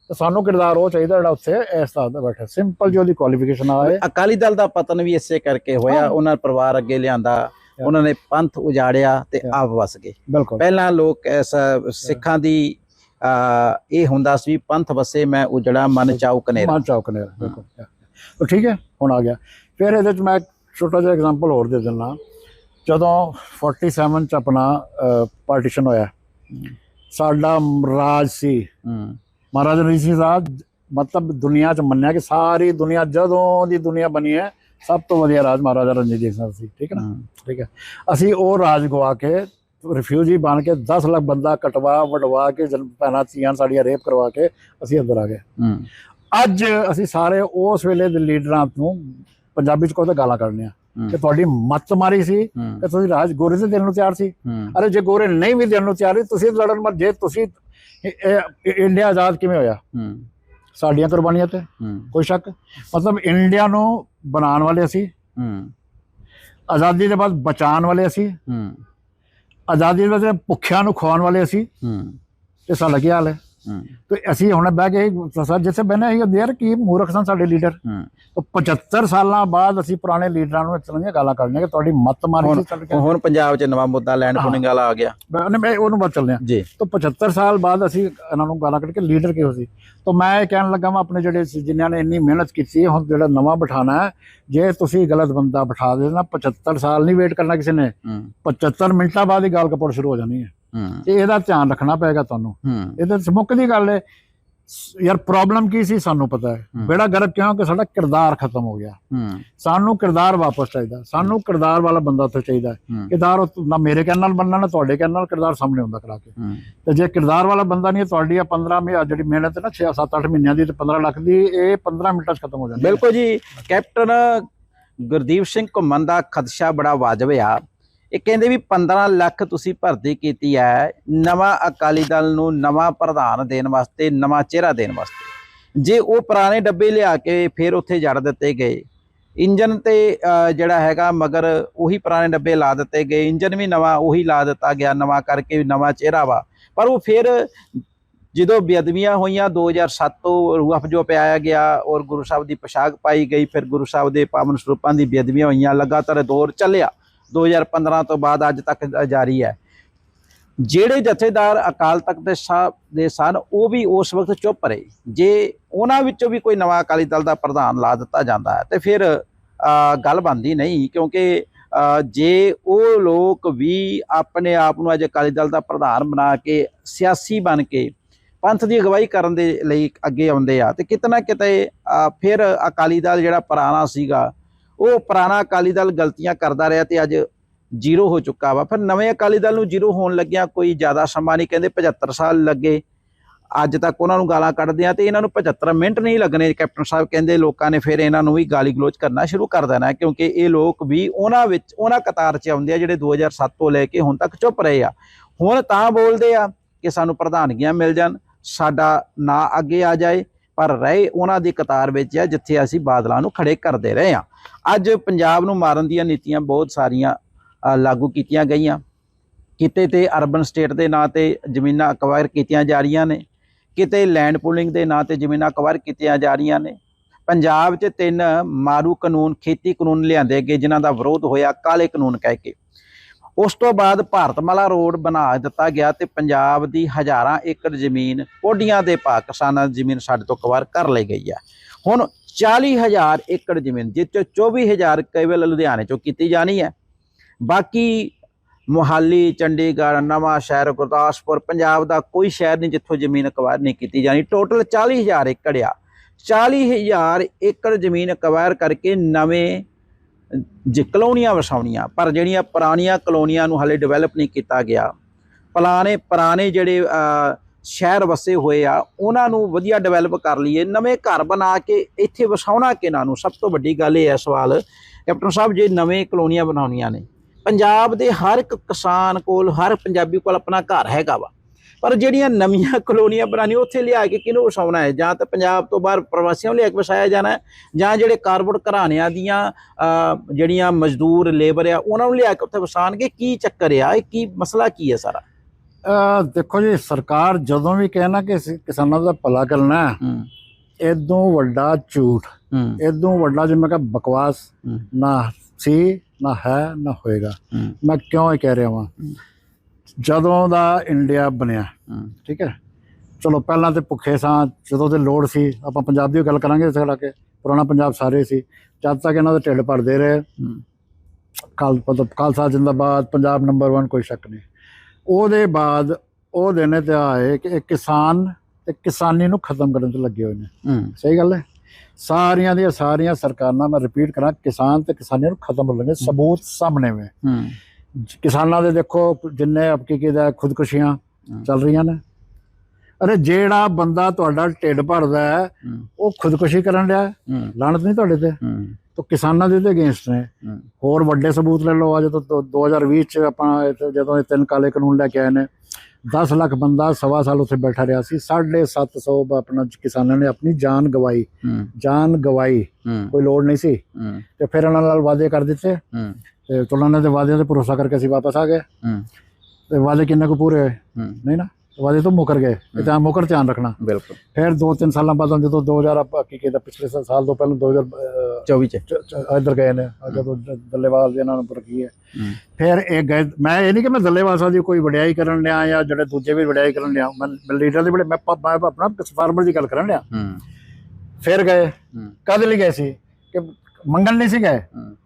ਤੇ ਸਾਨੂੰ ਕਿਰਦਾਰ ਉਹ ਚਾਹੀਦਾ ਜਿਹੜਾ ਉੱਥੇ ਇਸ ਤਰ੍ਹਾਂ ਦਾ ਬੈਠਾ। ਸਿੰਪਲ ਜੀ ਉਹਦੀ ਕੁਆਲੀਫਿਕੇਸ਼ਨ ਆਏ ਅਕਾਲੀ ਦਲ ਦਾ ਪਤਨ ਵੀ ਇਸੇ ਕਰਕੇ ਹੋਇਆ। ਉਹਨਾਂ ਪਰਿਵਾਰ ਅੱਗੇ ਲਿਆਂਦਾ। ਉਹਨਾਂ ਨੇ ਪੰਥ ਉਜਾੜਿਆ ਤੇ. ਆਪ ਵਸ ਗਏ। ਪਹਿਲਾਂ ਲੋਕ ਸਿੱਖਾਂ ਦੀ ਇਹ ਹੁੰਦਾ ਸੀ ਪੰਥ ਵਸੇ ਮੈਂ ਉਜੜਾ ਮਨ ਚਾਉ ਕਨੇਰਾ। ਮਾਨ ਚੌਕ ਨੇ ਬਿਲਕੁਲ। ਤਾਂ ਠੀਕ ਹੈ ਹੁਣ ਆ ਗਿਆ। ਫਿਰ ਇਹਦੇ ਚ ਮੈਂ ਛੋਟਾ ਜਿਹਾ ਐਗਜ਼ਾਮਪਲ ਹੋਰ ਦੇ ਦਿੰਦਾ। ਜਦੋਂ 47 ਚ ਆਪਣਾ ਪਾਰਟੀਸ਼ਨ ਹੋਇਆ। ਸਾਡਾ ਰਾਜ ਸੀ। ਹੂੰ। ਮਹਾਰਾਜਾ ਰਣਜੀਤ ਸਿੰਘ ਸਾਹਿਬ ਮਤਲਬ ਦੁਨੀਆ 'ਚ ਮੰਨਿਆ ਕਿ ਸਾਰੀ ਦੁਨੀਆ ਜਦੋਂ ਦੀ ਦੁਨੀਆ ਬਣੀ ਹੈ ਸਭ ਤੋਂ ਵਧੀਆ ਰਾਜ ਮਹਾਰਾਜਾ ਰਣਜੀਤ ਸਿੰਘ ਸੀ ਠੀਕ ਹੈ ਨਾ? ਠੀਕ ਹੈ। ਅਸੀਂ ਉਹ ਰਾਜ ਗਵਾ ਕੇ ਰਿਫਿਊਜੀ ਬਣ ਕੇ 10 ਲੱਖ ਬੰਦਾ ਕਟਵਾ ਵਡਵਾ ਕੇ ਜਨ ਭੈਣਾਂ ਧੀਆਂ ਸਾਡੀਆਂ ਰੇਪ ਕਰਵਾ ਕੇ ਅਸੀਂ ਅੰਦਰ ਆ ਗਏ। ਅੱਜ ਅਸੀਂ ਸਾਰੇ ਉਸ ਵੇਲੇ ਦੇ ਲੀਡਰਾਂ ਨੂੰ ਪੰਜਾਬੀ 'ਚ ਕੋਈ ਗਾਲਾਂ ਕੱਢਣੀਆਂ ਕਿ ਤੁਹਾਡੀ ਮੱਤ ਮਾਰੀ ਸੀ ਕਿ ਤੁਸੀਂ ਰਾਜ ਗੋਰੇ ਦੇ ਦੇਣ ਨੂੰ ਤਿਆਰ ਸੀ। ਅਰੇ ਜੇ ਗੋਰੇ ਨਹੀਂ ਵੀ ਦੇਣ ਨੂੰ ਤਿਆਰ ਸੀ ਤੁਸੀਂ ਲੜਨ ਮਰ ਜੇ ਤੁਸੀਂ ਇਹ- ਇਹ- ਇੰਡੀਆ ਆਜ਼ਾਦ ਕਿਵੇਂ ਹੋਇਆ? ਸਾਡੀਆਂ ਕੁਰਬਾਨੀਆਂ ਤੇ? ਕੋਈ ਸ਼ੱਕ? ਮਤਲਬ ਇੰਡੀਆ ਨੂੰ ਬਣਾਉਣ ਵਾਲੇ ਅਸੀਂ ਆਜ਼ਾਦੀ ਦੇ ਬਾਅਦ ਬਚਾਉਣ ਵਾਲੇ ਅਸੀਂ ਆਜ਼ਾਦੀ ਦੇ ਬਾਅਦ ਭੁੱਖਿਆਂ ਨੂੰ ਖਵਾਉਣ ਵਾਲੇ ਅਸੀਂ ਹੂੰ, ਤੇ ਸਾਡਾ ਕੀ ਹਾਲ ਹੈ? ਹੂੰ, ਤੇ ਅਸੀਂ ਹੁਣ ਬਹਿ ਕੇ ਸਰ ਜਿੱਥੇ ਬਹਿਨੇ ਹੀ ਹੁੰਦੇ ਯਾਰ ਕੀ ਮੂਰਖ ਸਨ ਸਾਡੇ ਲੀਡਰ। ਹੂੰ। ਤਾਂ 75 ਸਾਲਾਂ ਬਾਅਦ ਅਸੀਂ ਪੁਰਾਣੇ ਲੀਡਰਾਂ ਨੂੰ ਇਸ ਤਰ੍ਹਾਂ ਦੀਆਂ ਗਾਲਾਂ ਕੱਢਣੀਆਂ ਕਿ ਤੁਹਾਡੀ ਮੱਤ ਮਾਰੀ ਚੱਲ ਕੇ ਹੁਣ ਪੰਜਾਬ 'ਚ ਨਵਾਂ ਮੁੱਦਾ ਲੈਂਡ ਹਾਂ। ਪੁਲਿੰਗ ਵਾਲਾ ਆ ਗਿਆ। ਮੈਂ ਮੈਂ ਉਹਨੂੰ ਬਾਅਦ ਚੱਲਦੇ ਹਾਂ। ਜੀ। ਤਾਂ 75 ਸਾਲ ਬਾਅਦ ਅਸੀਂ ਇਹਨਾਂ ਨੂੰ ਗਾਲਾਂ ਕੱਢ ਕੇ ਲੀਡਰ ਕਿਹੋ ਸੀ? ਤਾਂ ਮੈਂ ਇਹ ਕਹਿਣ ਲੱਗਾ ਮੈਂ ਆਪਣੇ ਜਿਹੜੇ ਜਿਨ੍ਹਾਂ ਨੇ ਇੰਨੀ ਮਿਹਨਤ ਕੀਤੀ ਹੈ, ਹੁਣ ਜਿਹੜਾ ਨਵਾਂ ਬਿਠਾਣਾ ਹੈ ਜੇ ਤੁਸੀਂ ਗਲਤ ਬੰਦਾ ਬਿਠਾ ਦੇਣਾ 75 ਸਾਲ ਨਹੀਂ ਵੇਟ ਕਰਨਾ ਕਿਸੇ ਨੇ। ਹੂੰ। 75 ਮਿੰਟਾਂ ਬਾਅਦ ਹੀ ਗਾਲ ਕਪੜ ਸ਼ੁਰੂ ਹੋ ਜਾਣੀ ਹੈ ਹੂੰ। ਤੇ ਇਹਦਾ ਧਿਆਨ ਰੱਖਣਾ ਪਏਗਾ ਤੁਹਾਨੂੰ। ਇਹਦੇ ਚ ਮੁੱਕ ਦੀ ਗੱਲ ਹੈ ਯਾਰ ਪ੍ਰੋਬਲਮ ਕੀ ਸੀ ਸਾਨੂੰ ਪਤਾ ਹੈ। ਬੇੜਾ ਗਰਕ ਕਿਉਂ? ਕਿ ਸਾਡਾ ਕਿਰਦਾਰ ਖਤਮ ਹੋ ਗਿਆ। ਸਾਨੂੰ ਕਿਰਦਾਰ ਵਾਪਸ ਚਾਹੀਦਾ। ਸਾਨੂੰ ਕਿਰਦਾਰ ਵਾਲਾ ਬੰਦਾ ਉੱਥੇ ਚਾਹੀਦਾ ਕਿਰਦਾਰ ਉਹ ਨਾ ਮੇਰੇ ਕਹਿਣ ਨਾਲ ਬੰਨਣਾ ਨਾ ਤੁਹਾਡੇ ਕਹਿਣ ਨਾਲ ਕਿਰਦਾਰ ਸਾਹਮਣੇ ਹੁੰਦਾ ਕਰਾ ਕੇ। ਤੇ ਜੇ ਕਿਰਦਾਰ ਵਾਲਾ ਬੰਦਾ ਨਹੀਂ ਹੈ, ਤੁਹਾਡੀ ਆ 15 ਮਹੀਨੇ ਜਿਹੜੀ ਮਿਹਨਤ ਨਾ 6 7 8 ਮਹੀਨਿਆਂ ਦੀ ਤੇ 15 ਲੱਖ ਦੀ ਇਹ 15 ਮਿੰਟਾਂ 'ਚ ਖਤਮ ਹੋ ਜਾਂਦੀ ਬਿਲਕੁਲ ਜੀ ਕੈਪਟਨ ਗੁਰਦੀਪ ਸਿੰਘ ਘੁੰਮਣ ਦਾ ਖਦਸ਼ਾ ਬੜਾ ਵਾਜਬ ਆ। ਇਹ ਕਹਿੰਦੇ ਵੀ 15 ਲੱਖ ਤੁਸੀਂ ਭਰਤੀ ਕੀਤੀ ਹੈ, ਨਵਾਂ ਅਕਾਲੀ ਦਲ ਨੂੰ ਨਵਾਂ ਪ੍ਰਧਾਨ ਦੇਣ ਵਾਸਤੇ, ਨਵਾਂ ਚਿਹਰਾ ਦੇਣ ਵਾਸਤੇ। ਜੇ ਉਹ ਪੁਰਾਣੇ ਡੱਬੇ ਲਿਆ ਕੇ ਫਿਰ ਉੱਥੇ ਜੜ ਦਿੱਤੇ ਗਏ। ਇੰਜਨ ਤੇ ਜਿਹੜਾ ਹੈਗਾ ਮਗਰ ਉਹੀ ਪੁਰਾਣੇ ਡੱਬੇ ਲਾ ਦਿੱਤੇ ਗਏ। ਇੰਜਨ ਵੀ ਨਵਾਂ ਉਹੀ ਲਾ ਦਿੱਤਾ ਗਿਆ, ਨਵਾਂ ਕਰਕੇ ਵੀ ਨਵਾਂ ਚਿਹਰਾ ਵਾ। ਪਰ ਉਹ ਫਿਰ ਜਦੋਂ ਬੇਅਦਬੀਆਂ ਹੋਈਆਂ 2007 ਤੋਂ ਰੂਹਫ ਜੋ ਪਿਆਇਆ ਗਿਆ ਔਰ ਗੁਰੂ ਸਾਹਿਬ ਦੀ ਪੋਸ਼ਾਕ ਪਾਈ ਗਈ, ਫਿਰ ਗੁਰੂ ਸਾਹਿਬ ਦੇ ਪਾਵਨ ਸਰੂਪਾਂ ਦੀ ਬੇਅਦਬੀਆਂ ਹੋਈਆਂ, ਲਗਾਤਾਰ ਦੌਰ ਚੱਲਿਆ। 2015 ਤੋਂ ਬਾਅਦ ਅੱਜ ਤੱਕ ਜਾਰੀ ਹੈ। ਜਿਹੜੇ ਜਥੇਦਾਰ ਅਕਾਲ ਤਖਤ ਦੇ ਸਾਹਿਬ ਦੇ ਸਨ, ਉਹ ਵੀ ਉਸ ਵਕਤ ਚੁੱਪ ਰਹੇ। ਜੇ ਉਹਨਾਂ ਵਿੱਚੋਂ ਵੀ ਕੋਈ ਨਵਾਂ ਅਕਾਲੀ ਦਲ ਦਾ ਪ੍ਰਧਾਨ ਲਾ ਦਿੱਤਾ ਜਾਂਦਾ ਹੈ, ਤੇ ਫਿਰ ਗੱਲ ਬਣਦੀ ਨਹੀਂ, ਕਿਉਂਕਿ ਜੇ ਉਹ ਲੋਕ ਵੀ ਆਪਣੇ ਆਪ ਨੂੰ ਅੱਜ ਅਕਾਲੀ ਦਲ ਦਾ ਪ੍ਰਧਾਨ ਬਣਾ ਕੇ ਸਿਆਸੀ ਬਣ ਕੇ ਪੰਥ ਦੀ ਅਗਵਾਈ ਕਰਨ ਦੇ ਲਈ ਅੱਗੇ ਆਉਂਦੇ ਆ, ਤੇ ਕਿਤੇ ਨਾ ਕਿਤੇ ਫਿਰ ਅਕਾਲੀ ਦਲ ਜਿਹੜਾ ਪੁਰਾਣਾ ਸੀਗਾ ਉਹ ਪੁਰਾਣਾ ਅਕਾਲੀ ਦਲ ਗਲਤੀਆਂ ਕਰਦਾ ਰਿਹਾ ਤੇ ਅੱਜ ਜ਼ੀਰੋ ਹੋ ਚੁੱਕਾ ਵਾ। ਫਿਰ ਨਵੇਂ ਅਕਾਲੀ ਦਲ ਨੂੰ ਜ਼ੀਰੋ ਹੋਣ ਲੱਗਿਆ ਕੋਈ ਜ਼ਿਆਦਾ ਸਮਾਂ ਨਹੀਂ, ਕਹਿੰਦੇ 75 ਸਾਲ ਲੱਗੇ। ਅੱਜ ਤੱਕ ਉਹਨਾਂ ਨੂੰ ਗਾਲਾਂ ਕੱਢਦੇ ਆ ਤੇ ਇਹਨਾਂ ਨੂੰ 75 ਮਿੰਟ ਨਹੀਂ ਲੱਗਣੇ। ਕੈਪਟਨ ਸਾਹਿਬ ਕਹਿੰਦੇ ਲੋਕਾਂ ਨੇ ਫਿਰ ਇਹਨਾਂ ਨੂੰ ਵੀ ਗਾਲੀ ਗਲੋਚ ਕਰਨਾ ਸ਼ੁਰੂ ਕਰ ਦੇਣਾ ਕਿਉਂਕਿ ਇਹ ਲੋਕ ਵੀ ਉਹਨਾਂ ਵਿੱਚ, ਉਹਨਾਂ ਕਤਾਰ 'ਚ ਆਉਂਦੇ ਆ ਜਿਹੜੇ 2007 ਤੋਂ ਲੈ ਕੇ ਹੁਣ ਤੱਕ ਚੁੱਪ ਰਹੇ ਆ। ਹੁਣ ਤਾਂ ਬੋਲਦੇ ਆ ਕਿ ਸਾਨੂੰ ਪ੍ਰਧਾਨਗੀਆਂ ਮਿਲ ਜਾਣ, ਸਾਡਾ ਨਾਂ ਅੱਗੇ ਆ ਜਾਏ। ਪਰ ਰਹੇ ਉਹਨਾਂ ਦੀ ਕਤਾਰ ਵਿੱਚ ਆ, ਜਿੱਥੇ ਅਸੀਂ ਬਾਦਲਾਂ ਨੂੰ ਖੜੇ ਕਰਦੇ ਰਹੇ ਹਾਂ। ਅੱਜ ਪੰਜਾਬ ਨੂੰ ਮਾਰਨ ਦੀਆਂ ਨੀਤੀਆਂ ਬਹੁਤ ਸਾਰੀਆਂ ਲਾਗੂ ਕੀਤੀਆਂ ਗਈਆਂ। ਕਿਤੇ ਤੇ ਅਰਬਨ ਸਟੇਟ ਦੇ ਨਾਂ ਤੇ ਜ਼ਮੀਨਾਂ ਅਕਵਾਇਰ ਕੀਤੀਆਂ ਜਾ ਰਹੀਆਂ ਨੇ। ਕਿਤੇ ਲੈਂਡ ਪੂਲਿੰਗ ਦੇ ਨਾਂ ਤੇ ਜ਼ਮੀਨਾਂ ਅਕਵਾਇਰ ਕੀਤੀਆਂ ਜਾ ਰਹੀਆਂ ਨੇ। ਪੰਜਾਬ 'ਚ ਤਿੰਨ ਮਾਰੂ ਕਾਨੂੰਨ, ਖੇਤੀ ਕਾਨੂੰਨ ਲਿਆਂਦੇ ਗਏ, ਜਿਨ੍ਹਾਂ ਦਾ ਵਿਰੋਧ ਹੋਇਆ ਕਾਲੇ ਕਾਨੂੰਨ ਕਹਿ ਕੇ। ਉਸ ਤੋਂ ਬਾਅਦ ਭਾਰਤਮਾਲਾ ਰੋਡ ਬਣਾ ਦਿੱਤਾ ਗਿਆ ਤੇ ਪੰਜਾਬ ਦੀ ਹਜ਼ਾਰਾਂ ਏਕੜ ਜ਼ਮੀਨ ਕੋਡੀਆਂ ਦੇ ਭਾਅ ਕਿਸਾਨਾਂ ਦੀ ਜ਼ਮੀਨ ਸਾਡੇ ਤੋਂ ਕਵਰ ਕਰ ਲਈ ਗਈ ਹੈ। ਹੁਣ 40000 ਏਕੜ ਜ਼ਮੀਨ, ਜਿਸ ਚੋਂ 24000 ਕੇਵਲ ਲੁਧਿਆਣੇ ਚੋਂ ਕੀਤੀ ਜਾਣੀ ਹੈ। ਬਾਕੀ ਮੁਹਾਲੀ, ਚੰਡੀਗੜ੍ਹ, ਨਵਾਂ ਸ਼ਹਿਰ, ਗੁਰਦਾਸਪੁਰ, ਪੰਜਾਬ ਦਾ ਕੋਈ ਸ਼ਹਿਰ ਨਹੀਂ ਜਿੱਥੋਂ ਜ਼ਮੀਨ ਅਕਵਾਇਰ ਨਹੀਂ ਕੀਤੀ ਜਾਣੀ। ਟੋਟਲ 40000 ਏਕੜ ਆ। 40000 ਏਕੜ ਜ਼ਮੀਨ ਅਕਵਾਇਰ ਕਰਕੇ ਨਵੇਂ ਜੇ ਕਲੋਨੀਆਂ ਵਸਾਉਣੀਆਂ, ਪਰ ਜਿਹੜੀਆਂ ਪੁਰਾਣੀਆਂ ਕਲੋਨੀਆਂ ਨੂੰ ਹਾਲੇ ਡਿਵੈਲਪ ਨਹੀਂ ਕੀਤਾ ਗਿਆ, ਪੁਰਾਣੇ ਪੁਰਾਣੇ ਜਿਹੜੇ ਸ਼ਹਿਰ ਵਸੇ ਹੋਏ ਆ, ਉਹਨਾਂ ਨੂੰ ਵਧੀਆ ਡਿਵੈਲਪ ਕਰ ਲਈਏ, ਨਵੇਂ ਘਰ ਬਣਾ ਕੇ ਇੱਥੇ ਵਸਾਉਣਾ ਕਿਹਨਾਂ ਨੂੰ? ਸਭ ਤੋਂ ਵੱਡੀ ਗੱਲ ਇਹ ਹੈ ਸਵਾਲ, ਕੈਪਟਨ ਸਾਹਿਬ ਜੇ ਨਵੇਂ ਕਲੋਨੀਆਂ ਬਣਾਉਣੀਆਂ ਨੇ, ਪੰਜਾਬ ਦੇ ਹਰ ਇੱਕ ਕਿਸਾਨ ਕੋਲ, ਹਰ ਪੰਜਾਬੀ ਕੋਲ ਆਪਣਾ ਘਰ ਹੈਗਾ ਵਾ। ਪਰ ਜਿਹੜੀਆਂ ਨਵੀਆਂ ਕਲੋਨੀਆਂ ਬਣਾਉਣੀਆਂ ਉੱਥੇ ਲਿਆ ਕੇ ਕਿਹਨੂੰ ਵਸਾਉਣਾ ਹੈ? ਜਾਂ ਤਾਂ ਪੰਜਾਬ ਤੋਂ ਬਾਹਰ ਪ੍ਰਵਾਸੀਆਂ ਨੂੰ ਲਿਆ ਕੇ ਵਸਾਇਆ ਜਾਣਾ ਹੈ ਜਾਂ ਜਿਹੜੇ ਕਾਰਬੋਰਡ ਘਰਾਣਿਆਂ ਦੀਆਂ ਜਿਹੜੀਆਂ ਮਜ਼ਦੂਰ ਲੇਬਰ ਆ ਉਹਨਾਂ ਨੂੰ ਲਿਆ ਕੇ ਉੱਥੇ ਵਸਾਣਗੇ ਕੀ ਚੱਕਰ ਆ? ਇਹ ਕੀ ਮਸਲਾ ਕੀ ਹੈ ਸਾਰਾ? ਦੇਖੋ ਜੀ ਸਰਕਾਰ ਜਦੋਂ ਵੀ ਕਹਿਣਾ ਕਿ ਕਿਸਾਨਾਂ ਦਾ ਭਲਾ ਕਰਨਾ ਹੈ ਇਦੋਂ ਵੱਡਾ ਝੂਠ ਇਦੋਂ ਵੱਡਾ ਜਿਵੇਂ ਕਿ ਬਕਵਾਸ। ਨਾ ਸੀ ਨਾ ਹੈ ਨਾ ਹੋਏਗਾ। ਮੈਂ ਕਿਉਂ ਇਹ ਕਹਿ ਰਿਹਾ ਹੂੰ। ਜਦੋਂ ਦਾ ਇੰਡੀਆ ਬਣਿਆ। ਠੀਕ ਹੈ? ਚਲੋ ਪਹਿਲਾਂ ਤੇ ਭੁੱਖੇ ਸਾਂ ਜਦੋਂ ਤੇ ਲੋੜ ਸੀ ਆਪਾਂ ਪੰਜਾਬ ਦੀ ਗੱਲ ਕਰਾਂਗੇ ਇਸ ਲਾ ਕੇ। ਪੁਰਾਣਾ ਪੰਜਾਬ ਸਾਰੇ ਸੀ। ਜਦ ਤੱਕ ਇਹਨਾਂ ਦੇ ਢਿੱਡ ਭਰਦੇ ਰਹੇ ਕਾਲ ਮਤਲਬ ਖਾਲਸਾ ਜਿੰਦਾਬਾਦ ਪੰਜਾਬ ਨੰਬਰ 1 ਕੋਈ ਸ਼ੱਕ ਨਹੀਂ। ਉਹਦੇ ਬਾਅਦ ਉਹ ਦਿਨ ਤੇ ਆਏ ਕਿ ਇਹ ਕਿਸਾਨ ਤੇ ਕਿਸਾਨੀ ਨੂੰ ਖਤਮ ਕਰਨ ਤੇ ਲੱਗੇ ਹੋਏ ਨੇ। ਸਹੀ ਗੱਲ ਹੈ? ਸਾਰੀਆਂ ਦੀਆਂ ਸਾਰੀਆਂ ਸਰਕਾਰਾਂ ਮੈਂ ਰਿਪੀਟ ਕਰਾਂ ਕਿਸਾਨ ਤੇ ਕਿਸਾਨੀ ਨੂੰ ਖਤਮ ਹੋ ਲੰਗੇ ਸਬੂਤ ਸਾਹਮਣੇ ਵੇ। ਕਿਸਾਨਾਂ ਦੇ ਦੇਖੋ ਜਿੰਨੇ ਅਬ ਕੀ ਕਿਹਦਾ ਖੁਦਕੁਸ਼ੀਆਂ। ਚੱਲ ਰਹੀਆਂ ਨੇ। ਅਰੇ ਜਿਹੜਾ ਬੰਦਾ ਤੁਹਾਡਾ ਢਿੱਡ ਭਰਦਾ ਹੈ ਉਹ ਖੁਦਕੁਸ਼ੀ ਕਰਨ ਡਿਆ ਹੈ। ਹੂੰ। ਲਾਹਨਤ ਨਹੀਂ ਤੁਹਾਡੇ ਤੇ। ਤਾਂ ਕਿਸਾਨਾਂ ਦੇ ਤੇ ਅਗੇਂਸਟ ਨੇ। ਹੋਰ ਵੱਡੇ ਸਬੂਤ ਲੈ ਲਓ ਅੱਜ ਤੋਂ ਦੋ- 2020 ਚ ਆਪਾਂ ਜਦੋਂ ਇਹ ਤਿੰਨ ਕਾਲੇ ਕਾਨੂੰਨ ਲੈ ਕੇ ਆਏ ਨੇ 10 ਲੱਖ ਬੰਦਾ ਸਵਾ ਸਾਲ ਉੱਥੇ ਬੈਠਾ ਰਿਹਾ ਸੀ 750 ਆਪਣਾ ਕਿਸਾਨਾਂ ਨੇ ਆਪਣੀ ਜਾਨ ਗਵਾਈ। ਜਾਨ ਗਵਾਈ। ਕੋਈ ਲੋੜ ਨਹੀਂ ਸੀ। ਤੇ ਫਿਰ ਇਹਨਾਂ ਨਾਲ ਵਾਅਦੇ ਕਰ ਦਿੱਤੇ। ਤੇ ਉਹਨਾਂ ਨੇ ਤੇ ਵਾਅਦਿਆਂ ਤੇ ਭਰੋਸਾ ਕਰਕੇ ਅਸੀਂ ਵਾਪਸ ਆ ਗਏ। ਹੂੰ। ਤੇ ਵਾਅਦੇ ਕਿੰਨੇ ਕੁ ਪੂਰੇ ਹੋਏ? ਨਹੀਂ ਨਾ ਵਾਅਦੇ ਤੋਂ ਮੁਕਰ ਗਏ। ਇਹ ਤਾਂ ਮੁਕਰ ਧਿਆਨ ਰੱਖਣਾ। ਬਿਲਕੁਲ। ਫਿਰ 2-3 ਸਾਲਾਂ ਬਾਅਦ ਜਦੋਂ 2000 ਆਪਾਂ ਕੀ ਕਹਿੰਦਾ ਪਿਛਲੇ ਸਾਲ- ਤੋਂ ਪਹਿਲਾਂ 2000 ਅਹ, 24 ਚ। ਇੱਧਰ ਗਏ ਨੇ। ਜਦੋਂ ਦ- ਦੱਲੇਵਾਲ ਦੇ ਨਾਲ ਰੱਖੀ ਹੈ। ਹੂੰ। ਫਿਰ ਇਹ ਗਏ ਮੈਂ ਇਹ ਨਹੀਂ ਕਿ ਮੈਂ ਦੱਲੇਵਾਲ ਸਾਹਿਬ ਦੀ ਕੋਈ ਵਡਿਆਈ ਕਰਨ ਲਿਆ ਜਾਂ ਜਿਹੜੇ ਦੂਜੇ ਵੀ ਵਡਿਆਈ ਕਰਨ ਲਿਆ। ਮੈਂ ਲੀਡਰ ਦੀ ਬੜੇ ਮੈਂ ਆਪਣਾ ਫਾਰਮਰ ਦੀ ਗੱਲ ਕਰਨ ਲਿਆ। ਫਿਰ ਗਏ। ਕਦ ਲਈ ਗਏ ਸੀ? ਕਿ ਮੰਗਣ ਨਹੀਂ ਸੀ ਗਏ?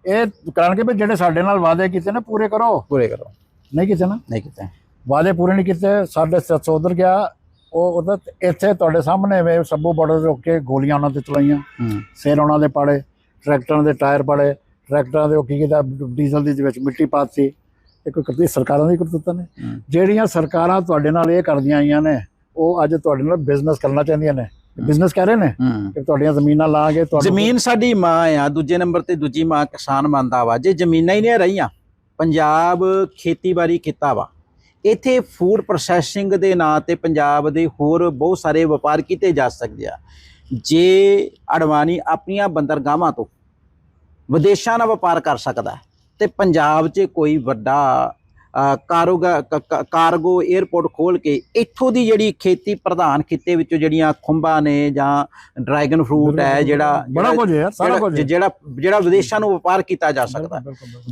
ਇਹ ਕਰਨ ਕੇ ਵੀ ਜਿਹੜੇ ਸਾਡੇ ਨਾਲ ਵਾਅਦੇ ਕੀਤੇ ਨੇ ਪੂਰੇ ਕਰੋ। ਪੂਰੇ ਕਰੋ। ਨਹੀਂ ਕੀਤੇ ਨਾ? ਨਹੀਂ ਕੀਤਾ। ਵਾਅਦੇ ਪੂਰੇ ਨਹੀਂ ਕੀਤੇ। ਸਾਡੇ ਸੱਤ ਉਧਰ ਗਿਆ ਉਹ ਉਹਦਾ ਇੱਥੇ ਤੁਹਾਡੇ ਸਾਹਮਣੇ ਵੇ ਸੱਬੂ ਬਾਰਡਰ ਰੋਕ ਕੇ ਗੋਲੀਆਂ ਉਹਨਾਂ ਤੇ ਚਲਾਈਆਂ। ਸਿਰ ਉਹਨਾਂ ਦੇ ਪਾੜੇ ਟਰੈਕਟਰਾਂ ਦੇ ਟਾਇਰ ਪਾੜੇ। ਟਰੈਕਟਰਾਂ ਦੇ ਉਹ ਕੀ ਕੀਤਾ ਡੀਜ਼ਲ ਦੀ ਵਿੱਚ ਮਿੱਟੀ ਪਾਤੀ ਇਹ ਕੋਈ ਕਰਤੀ ਸਰਕਾਰਾਂ ਦੀ ਕਰਤੂਤਾਂ ਨੇ। ਜਿਹੜੀਆਂ ਸਰਕਾਰਾਂ ਤੁਹਾਡੇ ਨਾਲ ਇਹ ਕਰਦੀਆਂ ਆਈਆਂ ਨੇ ਉਹ ਅੱਜ ਤੁਹਾਡੇ ਨਾਲ ਬਿਜ਼ਨਸ ਕਰਨਾ ਚਾਹੁੰਦੀਆਂ ਨੇ। ਬਿਜ਼ਨਸ ਕਹਿ ਰਹੇ ਨੇ? ਕਿ ਤੁਹਾਡੀਆਂ ਜ਼ਮੀਨਾਂ ਲਾ ਕੇ ਤੁਹਾਨੂੰ ਜ਼ਮੀਨ ਸਾਡੀ ਮਾਂ ਆ ਦੂਜੇ ਨੰਬਰ ਤੇ ਦੂਜੀ ਮਾਂ ਕਿਸਾਨ ਮੰਨਦਾ ਵਾ। ਜੇ ਜ਼ਮੀਨਾਂ ਹੀ ਨਹੀਂ ਰਹੀਆਂ ਪੰਜਾਬ ਖੇਤੀਬਾੜੀ ਕੀਤਾ ਵਾ। ਇੱਥੇ ਫੂਡ ਪ੍ਰੋਸੈਸਿੰਗ ਦੇ ਨਾਂ ਤੇ ਪੰਜਾਬ ਦੇ ਹੋਰ ਬਹੁਤ ਸਾਰੇ ਵਪਾਰ ਕੀਤੇ ਜਾ ਸਕਦੇ ਆ। ਜੇ ਅਡਵਾਨੀ ਆਪਣੀਆਂ ਬੰਦਰਗਾਹਾਂ ਤੋਂ ਵਿਦੇਸ਼ਾਂ ਨਾਲ ਵਪਾਰ ਕਰ ਸਕਦਾ ਤੇ ਪੰਜਾਬ 'ਚ ਕੋਈ ਵੱਡਾ ਕਾਰੋਗਾ ਕਾਰਗੋ 에ਅਰਪੋਰਟ ਖੋਲ ਕੇ ਇੱਥੋਂ ਦੀ ਜਿਹੜੀ ਖੇਤੀ ਪ੍ਰਧਾਨ ਖਿੱਤੇ ਵਿੱਚੋਂ ਜਿਹੜੀਆਂ ਖੁੰਬਾਂ ਨੇ ਜਾਂ ਡਰੈਗਨ ਫਰੂਟ ਹੈ ਜਿਹੜਾ ਬੜਾ ਕੁਝ ਹੈ ਸਾਰਾ ਕੁਝ ਜਿਹੜਾ ਜਿਹੜਾ ਵਿਦੇਸ਼ਾਂ ਨੂੰ ਵਪਾਰ ਕੀਤਾ ਜਾ ਸਕਦਾ।